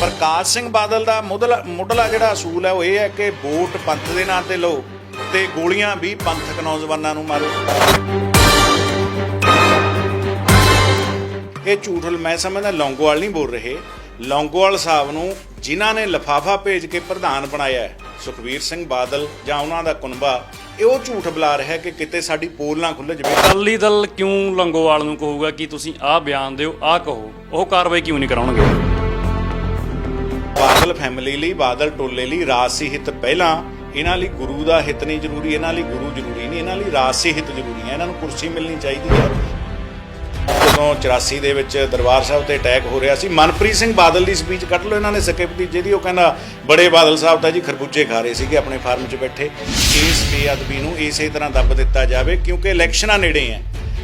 ਪ੍ਰਕਾਸ਼ ਸਿੰਘ ਬਾਦਲ ਦਾ ਮੁੱਢਲਾ ਜਿਹੜਾ ਅਸੂਲ ਹੈ ਉਹ ਇਹ ਹੈ ਕਿ ਵੋਟ ਪੰਥ ਦੇ ਨਾਂ ਤੇ ਲਓ ਤੇ ਗੋਲੀਆਂ ਵੀ ਪੰਥਕ ਨੌਜਵਾਨਾਂ ਨੂੰ ਮਾਰੋ। ਇਹ ਝੂਠ ਮੈਂ ਸਮਝਦਾ ਲੌਂਗੋਵਾਲ ਨਹੀਂ ਬੋਲ ਰਹੇ। ਲੌਂਗੋਵਾਲ ਸਾਹਿਬ ਨੂੰ ਜਿਨ੍ਹਾਂ ਨੇ ਲਫਾਫਾ ਭੇਜ ਕੇ ਪ੍ਰਧਾਨ ਬਣਾਇਆ ਹੈ, ਸੁਖਵੀਰ ਸਿੰਘ ਬਾਦਲ ਜਾਂ ਉਹਨਾਂ ਦਾ ਕੁਨਬਾ ਇਹ ਉਹ ਝੂਠ ਬੁਲਾ ਰਿਹਾ ਕਿ ਕਿਤੇ ਸਾਡੀ ਪੋਲ ਨਾ ਖੁੱਲ ਜਵੇ ਅਕਾਲੀ ਦਲ ਕਿਉਂ ਲੰਗੋਵਾਲ ਨੂੰ ਕਹੂਗਾ ਕਿ ਤੁਸੀਂ ਆਹ ਬਿਆਨ ਦਿਓ ਆਹ ਕਹੋ? ਉਹ ਕਾਰਵਾਈ ਕਿਉਂ ਨਹੀਂ ਕਰਾਉਣਗੇ? ਬਾਦਲ ਫੈਮਿਲੀ ਲਈ ਬਾਦਲ ਟੋਲੇ ਲਈ ਰਾਜਸੀ ਹਿੱਤ ਪਹਿਲਾਂ ਇਹਨਾਂ ਲਈ ਗੁਰੂ ਦਾ ਹਿੱਤ ਨਹੀਂ ਜ਼ਰੂਰੀ ਇਹਨਾਂ ਲਈ ਗੁਰੂ ਜ਼ਰੂਰੀ ਨਹੀਂ ਇਹਨਾਂ ਲਈ ਰਾਜਸੀ ਹਿੱਤ ਜ਼ਰੂਰੀ ਹੈ ਇਹਨਾਂ ਨੂੰ ਕੁਰਸੀ ਮਿਲਣੀ ਚਾਹੀਦੀ ਹੈ। ਜਦੋਂ 84 ਦੇ ਵਿੱਚ ਦਰਬਾਰ ਸਾਹਿਬ ਤੇ ਅਟੈਕ ਹੋ ਰਿਹਾ ਸੀ, ਮਨਪ੍ਰੀਤ ਸਿੰਘ ਬਾਦਲ ਦੀ ਸਪੀਚ ਕੱਢ ਲਓ ਇਹਨਾਂ ਨੇ ਸਕ੍ਰਿਪਟ ਦੀ ਜਿਹਦੀ ਉਹ ਕਹਿੰਦਾ ਬੜੇ ਬਾਦਲ ਸਾਹਿਬ ਤਾਂ ਜੀ ਖਰਬੂਜੇ ਖਾ ਰਹੇ ਸੀਗੇ ਆਪਣੇ ਫਾਰਮ 'ਚ ਬੈਠੇ। ਇਸ ਬੇਅਦਬੀ ਨੂੰ ਇਸੇ ਤਰ੍ਹਾਂ ਦੱਬ ਦਿੱਤਾ ਜਾਵੇ ਕਿਉਂਕਿ ਇਲੈਕਸ਼ਨਾਂ ਨੇੜੇ ਹੈ।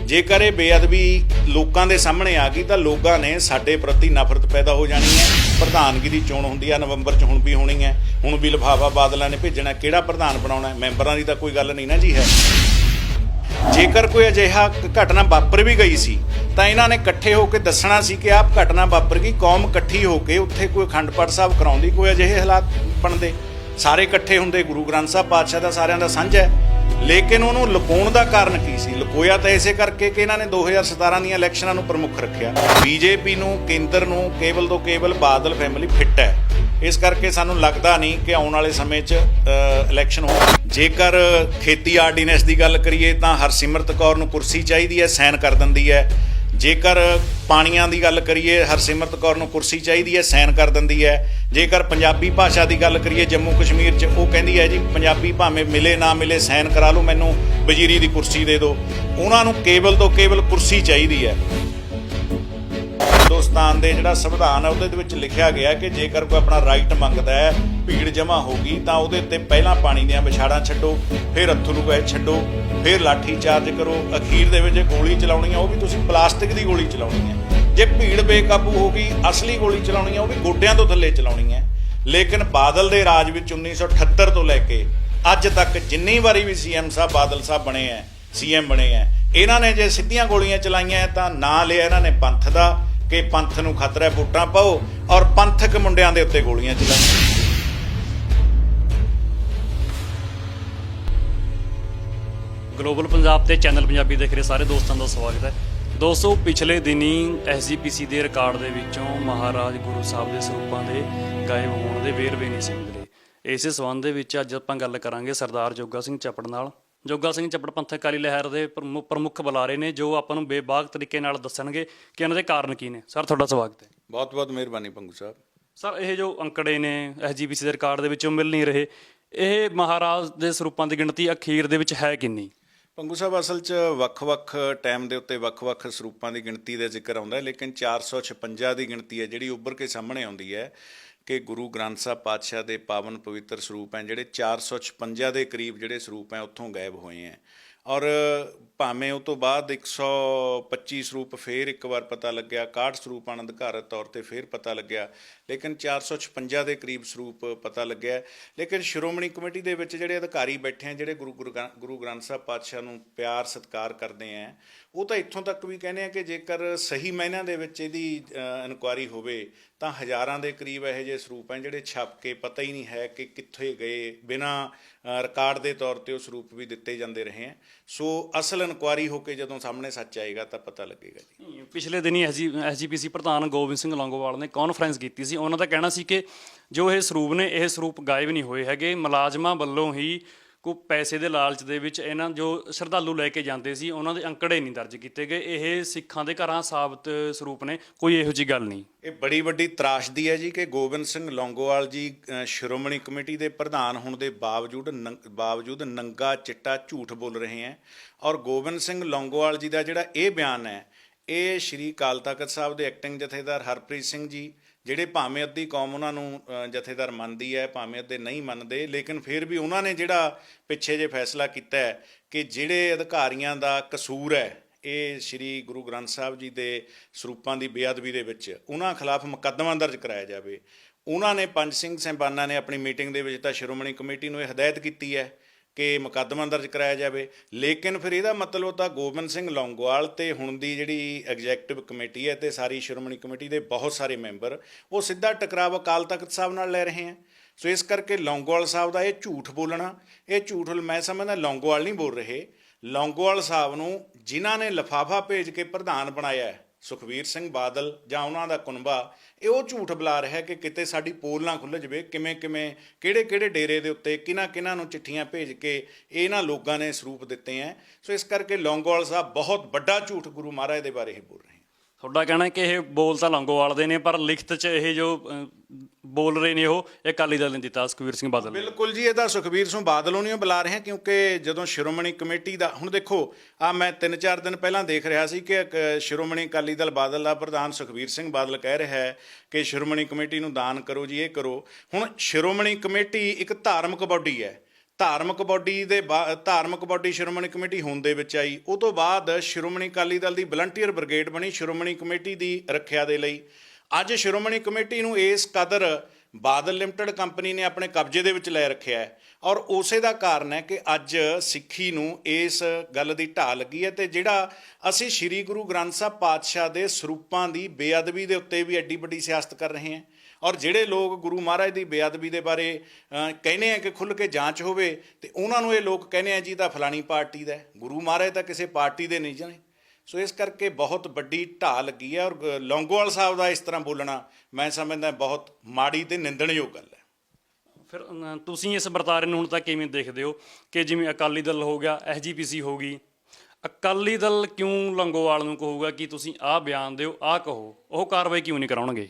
ਜੇਕਰ ਇਹ ਬੇਅਦਬੀ ਲੋਕਾਂ ਦੇ ਸਾਹਮਣੇ ਆ ਗਈ ਤਾਂ ਲੋਕਾਂ ਨੇ ਸਾਡੇ ਪ੍ਰਤੀ ਨਫ਼ਰਤ ਪੈਦਾ ਹੋ ਜਾਣੀ ਹੈ। ਪ੍ਰਧਾਨਗੀ ਦੀ ਚੋਣ ਹੁੰਦੀ ਆ, ਨਵੰਬਰ 'ਚ ਹੁਣ ਵੀ ਹੋਣੀ ਹੈ। ਹੁਣ ਵੀ ਲਿਫਾਫਾ ਬਾਦਲਾਂ ਨੇ ਭੇਜਣਾ, ਕਿਹੜਾ ਪ੍ਰਧਾਨ ਬਣਾਉਣਾ ਮੈਂਬਰਾਂ ਦੀ ਤਾਂ ਕੋਈ ਗੱਲ ਨਹੀਂ ਨਾ ਜੀ ਹੈ। ਜੇਕਰ ਕੋਈ ਅਜਿਹਾ ਘਟਨਾ ਵਾਪਰ ਵੀ ਗਈ ਸੀ, ਤਾਂ ਇਹਨਾਂ ਨੇ ਇਕੱਠੇ ਹੋ ਕੇ ਦੱਸਣਾ ਸੀ ਕਿ ਆਪ ਘਟਨਾ ਵਾਪਰ ਗਈ, ਕੌਮ ਇਕੱਠੀ ਹੋ ਕੇ ਉੱਥੇ ਕੋਈ ਅਖੰਡ ਪਾਠ ਸਾਹਿਬ ਕਰਾਉਂਦੀ ਕੋਈ ਅਜਿਹੇ ਹਾਲਾਤ ਬਣਦੇ। ਸਾਰੇ ਇਕੱਠੇ ਹੁੰਦੇ, ਗੁਰੂ ਗ੍ਰੰਥ ਸਾਹਿਬ ਪਾਤਸ਼ਾਹ ਦਾ ਸਾਰਿਆਂ ਦਾ ਸਾਂਝਾ ਹੈ। ਲੇਕਿਨ ਉਹਨੂੰ ਲੁਕਾਉਣ ਦਾ ਕਾਰਨ ਕੀ ਸੀ? ਲੁਕੋਇਆ ਤਾਂ ਇਸੇ ਕਰਕੇ ਕਿ ਇਹਨਾਂ ਨੇ 2017 ਦੀਆਂ ਇਲੈਕਸ਼ਨਾਂ ਨੂੰ ਪ੍ਰਮੁੱਖ ਰੱਖਿਆ। ਬੀਜੇਪੀ ਨੂੰ, ਕੇਂਦਰ ਨੂੰ, ਕੇਵਲ ਤੋਂ ਕੇਵਲ ਬਾਦਲ ਫੈਮਿਲੀ ਫਿੱਟ ਹੈ। ਇਸ ਕਰਕੇ ਸਾਨੂੰ ਲੱਗਦਾ ਨਹੀਂ ਕਿ ਆਉਣ ਵਾਲੇ ਸਮੇਂ 'ਚ ਇਲੈਕਸ਼ਨ ਹੋ ਜੇਕਰ ਖੇਤੀ ਆਰਡੀਨੈਂਸ ਦੀ ਗੱਲ ਕਰੀਏ ਤਾਂ ਹਰਸਿਮਰਤ ਕੌਰ ਨੂੰ ਕੁਰਸੀ ਚਾਹੀਦੀ ਹੈ, ਸਾਈਨ ਕਰ ਦਿੰਦੀ ਹੈ। ਜੇਕਰ ਪਾਣੀਆਂ ਦੀ ਗੱਲ ਕਰੀਏ, ਹਰਸਿਮਰਤ ਕੌਰ ਨੂੰ ਕੁਰਸੀ ਚਾਹੀਦੀ ਹੈ, ਸਾਈਨ ਕਰ ਦਿੰਦੀ ਹੈ। ਜੇਕਰ ਪੰਜਾਬੀ ਭਾਸ਼ਾ ਦੀ ਗੱਲ ਕਰੀਏ, ਜੰਮੂ ਕਸ਼ਮੀਰ 'ਚ ਉਹ ਕਹਿੰਦੀ ਹੈ, ਜੀ, ਪੰਜਾਬੀ ਭਾਵੇਂ ਮਿਲੇ, ਨਾ ਮਿਲੇ, ਸਾਈਨ ਕਰਾ ਲਓ, ਮੈਨੂੰ ਵਜ਼ੀਰੀ ਦੀ ਕੁਰਸੀ ਦੇ ਦਿਓ। ਉਹਨਾਂ ਨੂੰ ਕੇਵਲ ਤੋਂ ਕੇਵਲ ਕੁਰਸੀ ਚਾਹੀਦੀ ਹੈ। ਹਿੰਦੁਸਤਾਨ ਦੇ ਜਿਹੜਾ ਸੰਵਿਧਾਨ ਹੈ ਉਹਦੇ ਵਿੱਚ ਲਿਖਿਆ ਗਿਆ ਕਿ ਜੇਕਰ ਕੋਈ ਆਪਣਾ ਰਾਈਟ ਮੰਗਦਾ ਹੈ, ਭੀੜ ਜਮਾ ਹੋਗੀ ਤਾਂ ਉਹਦੇ ਉੱਤੇ ਪਹਿਲਾਂ ਪਾਣੀ ਦੀਆਂ ਵਿਛਾੜਾਂ ਛੱਡੋ, ਫਿਰ ਅਥਰੂ ਗੈਸ ਛੱਡੋ, ਫਿਰ ਲਾਠੀ ਚਾਰਜ ਕਰੋ। ਅਖੀਰ ਦੇ ਵਿੱਚ ਜੇ ਗੋਲੀ ਚਲਾਉਣੀ ਹੈ ਉਹ ਵੀ ਤੁਸੀਂ ਪਲਾਸਟਿਕ ਦੀ ਗੋਲੀ ਚਲਾਉਣੀ ਹੈ ਜੇ ਭੀੜ ਬੇਕਾਬੂ ਹੋ ਗਈ ਅਸਲੀ ਗੋਲੀ ਚਲਾਉਣੀ ਹੈ ਉਹ ਵੀ ਗੋਡਿਆਂ ਤੋਂ ਥੱਲੇ ਚਲਾਉਣੀ ਹੈ ਲੇਕਿਨ ਬਾਦਲ ਦੇ ਰਾਜ ਵਿੱਚ 1978 ਤੋਂ ਲੈ ਕੇ ਅੱਜ ਤੱਕ ਜਿੰਨੀ ਵਾਰੀ ਵੀ ਸੀਐਮ ਸਾਹਿਬ, ਬਾਦਲ ਸਾਹਿਬ ਬਣੇ ਐ ਸੀਐਮ ਬਣੇ ਐ ਇਹਨਾਂ ਨੇ ਜੇ ਸਿੱਧੀਆਂ ਗੋਲੀਆਂ ਚਲਾਈਆਂ, ਤਾਂ ਨਾਂ ਲਿਆ ਇਹਨਾਂ ਨੇ ਪੰਥ ਦਾ। ਕਿ ਪੰਥ ਨੂੰ ਖਤਰਾ ਹੈ, ਵੋਟਾਂ ਪਾਓ ਔਰ ਪੰਥਕ ਮੁੰਡਿਆਂ ਦੇ ਉੱਤੇ ਗੋਲੀਆਂ ਚਲਾਈਆਂ ਗਲੋਬਲ ਪੰਜਾਬ ਤੇ ਚੈਨਲ ਪੰਜਾਬੀ ਦੇਖ ਰਹੇ ਸਾਰੇ ਦੋਸਤਾਂ ਦਾ ਸਵਾਗਤ ਹੈ। ਦੋਸਤੋ, ਪਿਛਲੇ ਦਿਨੀ ਐਸਜੀਪੀਸੀ ਦੇ ਰਿਕਾਰਡ ਦੇ ਵਿੱਚੋਂ ਮਹਾਰਾਜ ਗੁਰੂ ਸਾਹਿਬ ਦੇ ਸਰੂਪਾਂ ਦੇ ਗਾਇਬ ਹੋਣ ਦੇ ਵੇਰਵੇ ਨਹੀਂ ਸੀ ਮਿਲੇ। ਇਸੇ ਸਬੰਧ ਦੇ ਵਿੱਚ ਅੱਜ ਆਪਾਂ ਗੱਲ ਕਰਾਂਗੇ ਸਰਦਾਰ ਜੋਗਾ ਸਿੰਘ ਚੱਪੜ ਨਾਲ। ਜੋਗਾ ਸਿੰਘ ਚੱਪੜ ਪੰਥਕ ਅਕਾਲੀ ਲਹਿਰ ਦੇ ਪ੍ਰਮੁ- ਪ੍ਰਮੁੱਖ ਬੁਲਾਰੇ ਨੇ ਜੋ ਆਪਾਂ ਨੂੰ ਬੇਬਾਕ ਤਰੀਕੇ ਨਾਲ ਦੱਸਣਗੇ ਕਿ ਇਹਨਾਂ ਦੇ ਕਾਰਨ ਕੀ ਨੇ। ਸਰ ਤੁਹਾਡਾ ਸਵਾਗਤ ਹੈ। ਬਹੁਤ ਬਹੁਤ ਮਿਹਰਬਾਨੀ ਪੰਗੂ ਸਾਹਿਬ। ਸਰ ਇਹ ਜੋ ਅੰਕੜੇ ਨੇ ਐਸਜੀਪੀਸੀ ਦੇ ਰਿਕਾਰਡ ਦੇ ਵਿੱਚੋਂ ਮਿਲ ਨਹੀਂ ਰਹੇ ਇਹ ਮਹਾਰਾਜ ਦੇ ਸਰੂਪਾਂ ਦੀ ਗਿਣਤੀ ਅਖੀਰ ਦੇ ਵਿੱਚ ਹੈ ਕਿੰਨੀ? ਪੰਗੂ ਸਾਹਿਬ ਅਸਲ 'ਚ ਵੱਖ-ਵੱਖ ਟਾਈਮ ਦੇ ਉੱਤੇ ਵੱਖ-ਵੱਖ ਸਰੂਪਾਂ ਦੀ ਗਿਣਤੀ ਦਾ ਜ਼ਿਕਰ ਆਉਂਦਾ ਹੈ ਲੇਕਿਨ 456 ਦੀ ਗਿਣਤੀ ਹੈ ਜਿਹੜੀ ਉੱਭਰ ਕੇ ਸਾਹਮਣੇ ਆਉਂਦੀ ਹੈ। ਕਿ ਗੁਰੂ ਗ੍ਰੰਥ ਸਾਹਿਬ ਪਾਤਸ਼ਾਹ ਦੇ ਪਾਵਨ ਪਵਿੱਤਰ ਸਰੂਪ ਹੈ, ਜਿਹੜੇ 456 ਦੇ ਕਰੀਬ ਜਿਹੜੇ ਸਰੂਪ ਹੈ, ਉੱਥੋਂ ਗਾਇਬ ਹੋਏ ਹੈ। ਔਰ ਭਾਵੇਂ ਉਹ ਤੋਂ ਬਾਅਦ 125 ਸਰੂਪ ਫੇਰ ਇੱਕ ਵਾਰ ਪਤਾ ਲੱਗਿਆ 61 ਸਰੂਪ ਅਨੰਦਕਾਰਤ ਤੌਰ ਤੇ ਫੇਰ ਪਤਾ ਲੱਗਿਆ, ਲੇਕਿਨ 456 ਦੇ ਕਰੀਬ ਸਰੂਪ ਪਤਾ ਲੱਗਿਆ। ਲੇਕਿਨ ਸ਼੍ਰੋਮਣੀ ਕਮੇਟੀ ਦੇ ਵਿੱਚ ਜਿਹੜੇ ਅਧਿਕਾਰੀ ਬੈਠੇ ਆ, ਜਿਹੜੇ ਗੁਰੂ ਗੁਰੂ ਗੁਰੂ ਗ੍ਰੰਥ ਸਾਹਿਬ ਪਾਤਸ਼ਾਹ ਨੂੰ ਪਿਆਰ, ਸਤਿਕਾਰ ਕਰਦੇ ਆ, ਉਹ ਤਾਂ ਇੱਥੋਂ ਤੱਕ ਵੀ ਕਹਿੰਦੇ ਆ ਕਿ ਜੇਕਰ ਸਹੀ ਮਾਇਨਿਆਂ ਦੇ ਵਿੱਚ ਇਹਦੀ ਇਨਕੁਆਰੀ ਹੋਵੇ, ਤਾਂ ਹਜ਼ਾਰਾਂ ਦੇ ਕਰੀਬ ਇਹੋ ਜਿਹੇ ਸਰੂਪ ਹੈ ਜਿਹੜੇ ਛਪ ਕੇ ਪਤਾ ਹੀ ਨਹੀਂ ਹੈ ਕਿ ਕਿੱਥੇ ਗਏ, ਬਿਨਾ ਰਿਕਾਰਡ ਦੇ ਤੌਰ ਤੇ ਉਹ ਸਰੂਪ ਵੀ ਦਿੱਤੇ ਜਾਂਦੇ ਰਹੇ ਆ। ਸੋ ਅਸਲ ਇਨਕੁਆਰੀ ਹੋ ਕੇ ਜਦੋਂ ਸਾਹਮਣੇ ਸੱਚ ਆਏਗਾ ਤਾਂ ਪਤਾ ਲੱਗੇਗਾ ਜੀ। ਪਿਛਲੇ ਦਿਨੀ ਐਸਜੀਪੀਸੀ ਪ੍ਰਧਾਨ ਗੋਬਿੰਦ ਸਿੰਘ ਲੌਂਗੋਵਾਲ ਨੇ ਕਾਨਫਰੰਸ ਕੀਤੀ ਸੀ। ਉਹਨਾਂ ਦਾ ਕਹਿਣਾ ਸੀ ਕਿ ਜੋ ਇਹ ਸਰੂਪ ਨੇ, ਇਹ ਸਰੂਪ ਗਾਇਬ ਨਹੀਂ ਹੋਏ ਹੈਗੇ। ਮੁਲਾਜ਼ਮਾਂ ਵੱਲੋਂ ਹੀ ਕੋ ਪੈਸੇ ਦੇ ਲਾਲਚ ਦੇ ਵਿੱਚ ਇਹਨਾਂ ਜੋ ਸ਼ਰਧਾਲੂ ਲੈ ਕੇ ਜਾਂਦੇ ਸੀ, ਉਹਨਾਂ ਦੇ ਅੰਕੜੇ ਨਹੀਂ ਦਰਜ ਕੀਤੇ ਗਏ। ਇਹ ਸਿੱਖਾਂ ਦੇ ਘਰਾਂ ਸਾਬਤ ਸਰੂਪ ਨੇ। ਕੋਈ ਇਹੋ ਜੀ ਗੱਲ ਨਹੀਂ। ਇਹ ਬੜੀ ਵੱਡੀ ਤਰਾਸ਼ਦੀ ਹੈ ਜੀ ਕਿ ਗੋਬਿੰਦ ਸਿੰਘ ਲੌਂਗੋਵਾਲ ਜੀ ਸ਼੍ਰੋਮਣੀ ਕਮੇਟੀ ਦੇ ਪ੍ਰਧਾਨ ਹੋਣ ਦੇ ਬਾਵਜੂਦ ਨੰ- ਬਾਵਜੂਦ ਨੰਗਾ ਚਿੱਟਾ ਝੂਠ ਬੋਲ ਰਹੇ ਹੈ ਔਰ ਗੋਬਿੰਦ ਸਿੰਘ ਲੌਂਗੋਵਾਲ ਜੀ ਦਾ ਜਿਹੜਾ ਇਹ ਬਿਆਨ ਹੈ, ਇਹ ਸ਼੍ਰੀ ਅਕਾਲ ਤਖਤ ਸਾਹਿਬ ਦੇ ਐਕਟਿੰਗ ਜਥੇਦਾਰ ਹਰਪ੍ਰੀਤ ਸਿੰਘ ਜੀ ਜਿਹੜੇ ਭਾਵੇਂ ਅੱਧੀ ਕੌਮ ਉਹਨਾਂ ਨੂੰ ਜਥੇਦਾਰ ਮੰਨਦੀ ਹੈ, ਭਾਵੇਂ ਅੱਧੇ ਨਹੀਂ ਮੰਨਦੇ, ਲੇਕਿਨ ਫਿਰ ਵੀ ਉਹਨਾਂ ਨੇ ਜਿਹੜਾ ਪਿੱਛੇ ਜੇ ਫੈਸਲਾ ਕੀਤਾ ਹੈ ਕਿ ਜਿਹੜੇ ਅਧਿਕਾਰੀਆਂ ਦਾ ਕਸੂਰ ਹੈ, ਇਹ ਸ੍ਰੀ ਗੁਰੂ ਗ੍ਰੰਥ ਸਾਹਿਬ ਜੀ ਦੇ ਸਰੂਪਾਂ ਦੀ ਬੇਅਦਬੀ ਦੇ ਵਿੱਚ, ਉਹਨਾਂ ਖਿਲਾਫ ਮੁਕੱਦਮਾ ਦਰਜ ਕਰਾਇਆ ਜਾਵੇ। ਉਹਨਾਂ ਨੇ ਪੰਜ ਸਿੰਘ ਸਹਿਬਾਨਾਂ ਨੇ ਆਪਣੀ ਮੀਟਿੰਗ ਦੇ ਵਿੱਚ ਤਾਂ ਸ਼੍ਰੋਮਣੀ ਕਮੇਟੀ ਨੂੰ ਇਹ ਹਦਾਇਤ ਕੀਤੀ ਹੈ ਕਿ ਮੁਕੱਦਮਾ ਦਰਜ ਕਰਾਇਆ ਜਾਵੇ। ਲੇਕਿਨ ਫਿਰ ਇਹਦਾ ਮਤਲਬ ਤਾਂ ਗੋਬਿੰਦ ਸਿੰਘ ਲੌਂਗੋਵਾਲ ਤੇ ਹੁਣ ਦੀ ਜਿਹੜੀ ਐਗਜ਼ੈਕਟਿਵ ਕਮੇਟੀ ਹੈ ਤੇ ਸਾਰੀ ਸ਼੍ਰੋਮਣੀ ਕਮੇਟੀ ਦੇ ਬਹੁਤ ਸਾਰੇ ਮੈਂਬਰ ਉਹ ਸਿੱਧਾ ਟਕਰਾਵ ਅਕਾਲ ਤਖਤ ਸਾਹਿਬ ਨਾਲ ਲੈ ਰਹੇ ਹੈ। ਸੋ ਇਸ ਕਰਕੇ ਲੌਂਗੋਵਾਲ ਸਾਹਿਬ ਦਾ ਇਹ ਝੂਠ ਬੋਲਣਾ ਇਹ ਝੂਠ ਮੈਂ ਸਮਝਦਾ ਲੌਂਗੋਵਾਲ ਨਹੀਂ ਬੋਲ ਰਹੇ। ਲੌਂਗੋਵਾਲ ਸਾਹਿਬ ਨੂੰ ਜਿਨ੍ਹਾਂ ਨੇ ਲਫਾਫਾ ਭੇਜ ਕੇ ਪ੍ਰਧਾਨ ਬਣਾਇਆ ਹੈ, ਸੁਖਵੀਰ ਸਿੰਘ ਬਾਦਲ ਜਾਂ ਉਹਨਾਂ ਦਾ ਕੁਨਬਾ, ਇਹ ਉਹ ਝੂਠ ਬੁਲਾ ਰਿਹਾ ਕਿ ਕਿਤੇ ਸਾਡੀ ਪੋਲ ਨਾ ਖੁੱਲ੍ਹ ਜਵੇ, ਕਿਵੇਂ ਕਿਵੇਂ, ਕਿਹੜੇ ਕਿਹੜੇ ਡੇਰੇ ਦੇ ਉੱਤੇ ਕਿਹਨਾਂ ਕਿਹਨਾਂ ਨੂੰ ਚਿੱਠੀਆਂ ਭੇਜ ਕੇ ਇਹਨਾਂ ਲੋਕਾਂ ਨੇ ਸਰੂਪ ਦਿੱਤੇ ਹੈ ਸੋ ਇਸ ਕਰਕੇ ਲੌਂਗੋਵਾਲ ਸਾਹਿਬ ਬਹੁਤ ਵੱਡਾ ਝੂਠ ਗੁਰੂ ਮਹਾਰਾਜ ਦੇ ਬਾਰੇ ਹੀ ਬੋਲ ਰਹੇ ਹੈ ਤੁਹਾਡਾ ਕਹਿਣਾ ਕਿ ਇਹ ਬੋਲ ਤਾਂ ਲੌਂਗੋਵਾਲ ਦੇ ਨੇ, ਪਰ ਲਿਖਤ 'ਚ ਇਹ ਜੋ ਬੋਲ ਰਹੇ ਨੇ ਉਹ, ਇਹ ਅਕਾਲੀ ਦਲ ਨੇ ਦਿੱਤਾ ਸੁਖਵੀਰ ਸਿੰਘ ਬਾਦਲ ਨੇ। ਬਿਲਕੁਲ ਜੀ, ਇਹ ਤਾਂ ਸੁਖਬੀਰ ਸਿੰਘ ਬਾਦਲ ਨੂੰ ਨਹੀਂ ਬੁਲਾ ਰਹੇ ਕਿਉਂਕਿ ਜਦੋਂ ਸ਼੍ਰੋਮਣੀ ਕਮੇਟੀ ਦਾ, ਹੁਣ ਦੇਖੋ ਆ ਮੈਂ 3-4 ਦਿਨ ਪਹਿਲਾਂ ਦੇਖ ਰਿਹਾ ਸੀ ਕਿ ਇੱਕ ਸ਼੍ਰੋਮਣੀ ਅਕਾਲੀ ਦਲ ਬਾਦਲ ਦਾ ਪ੍ਰਧਾਨ ਸੁਖਬੀਰ ਸਿੰਘ ਬਾਦਲ ਕਹਿ ਰਿਹਾ ਹੈ ਕਿ ਸ਼੍ਰੋਮਣੀ ਕਮੇਟੀ ਨੂੰ ਦਾਨ ਕਰੋ ਜੀ, ਇਹ ਕਰੋ। ਹੁਣ ਸ਼੍ਰੋਮਣੀ ਕਮੇਟੀ ਇੱਕ ਧਾਰਮਿਕ ਬਾਡੀ ਹੈ। ਧਾਰਮਿਕ ਬਾਡੀ ਦੇ ਬਾ- ਧਾਰਮਿਕ ਬਾਡੀ ਸ਼੍ਰੋਮਣੀ ਕਮੇਟੀ ਹੋਣ ਦੇ ਵਿੱਚ ਆਈ। ਉਹ ਤੋਂ ਬਾਅਦ ਸ਼੍ਰੋਮਣੀ ਅਕਾਲੀ ਦਲ ਦੀ ਵਲੰਟੀਅਰ ਬ੍ਰਿਗੇਡ ਬਣੀ ਸ਼੍ਰੋਮਣੀ ਕਮੇਟੀ ਦੀ ਰੱਖਿਆ ਦੇ ਲਈ। ਅੱਜ ਸ਼੍ਰੋਮਣੀ ਕਮੇਟੀ ਨੂੰ ਇਸ ਕਦਰ ਬਾਦਲ ਲਿਮਟਿਡ ਕੰਪਨੀ ਨੇ ਆਪਣੇ ਕਬਜ਼ੇ ਦੇ ਵਿੱਚ ਲੈ ਰੱਖਿਆ ਹੈ ਔਰ ਉਸੇ ਦਾ ਕਾਰਨ ਹੈ ਕਿ ਅੱਜ ਸਿੱਖੀ ਨੂੰ ਇਸ ਗੱਲ ਦੀ ਢਾਹ ਲੱਗੀ ਹੈ ਤੇ ਜਿਹੜਾ ਅਸੀਂ ਸ੍ਰੀ ਗੁਰੂ ਗ੍ਰੰਥ ਸਾਹਿਬ ਪਾਤਸ਼ਾਹ ਦੇ ਸਰੂਪਾਂ ਦੀ ਬੇਅਦਬੀ ਦੇ ਉੱਤੇ ਵੀ ਐਡੀ ਵੱਡੀ ਸਿਆਸਤ ਕਰ ਰਹੇ ਹਾਂ ਔਰ ਜਿਹੜੇ ਲੋਕ ਗੁਰੂ ਮਹਾਰਾਜ ਦੀ ਬੇਅਦਬੀ ਦੇ ਬਾਰੇ ਕਹਿੰਦੇ ਆ ਕਿ ਖੁੱਲ੍ਹ ਕੇ ਜਾਂਚ ਹੋਵੇ ਤੇ ਉਹਨਾਂ ਨੂੰ ਇਹ ਲੋਕ ਕਹਿੰਦੇ ਆ ਜੀ ਤਾਂ ਫਲਾਣੀ ਪਾਰਟੀ ਦਾ ਗੁਰੂ ਮਹਾਰਾਜ ਤਾਂ ਕਿਸੇ ਪਾਰਟੀ ਦੇ ਨਹੀਂ ਜਾਣੇ। ਸੋ ਇਸ ਕਰਕੇ ਬਹੁਤ ਵੱਡੀ ਢਾਹ ਲੱਗੀ ਹੈ ਔਰ ਲੌਂਗੋਵਾਲ ਸਾਹਿਬ ਦਾ ਇਸ ਤਰ੍ਹਾਂ ਬੋਲਣਾ ਮੈਂ ਸਮਝਦਾ ਬਹੁਤ ਮਾੜੀ ਤੇ ਨਿੰਦਣਯੋਗ ਗੱਲ ਹੈ। ਫਿਰ ਤੁਸੀਂ ਇਸ ਵਰਤਾਰੇ ਨੂੰ ਹੁਣ ਤੱਕ ਕਿਵੇਂ ਦੇਖਦੇ ਹੋ ਕਿ ਜਿਵੇਂ ਅਕਾਲੀ ਦਲ ਹੋ ਗਿਆ ਐਸਜੀਪੀਸੀ ਹੋ ਗਈ? ਅਕਾਲੀ ਦਲ ਕਿਉਂ ਲੰਗੋਵਾਲ ਨੂੰ ਕਹੂਗਾ ਕਿ ਤੁਸੀਂ ਆਹ ਬਿਆਨ ਦਿਓ, ਆਹ ਕਹੋ? ਉਹ ਕਾਰਵਾਈ ਕਿਉਂ ਨਹੀਂ ਕਰਾਉਣਗੇ?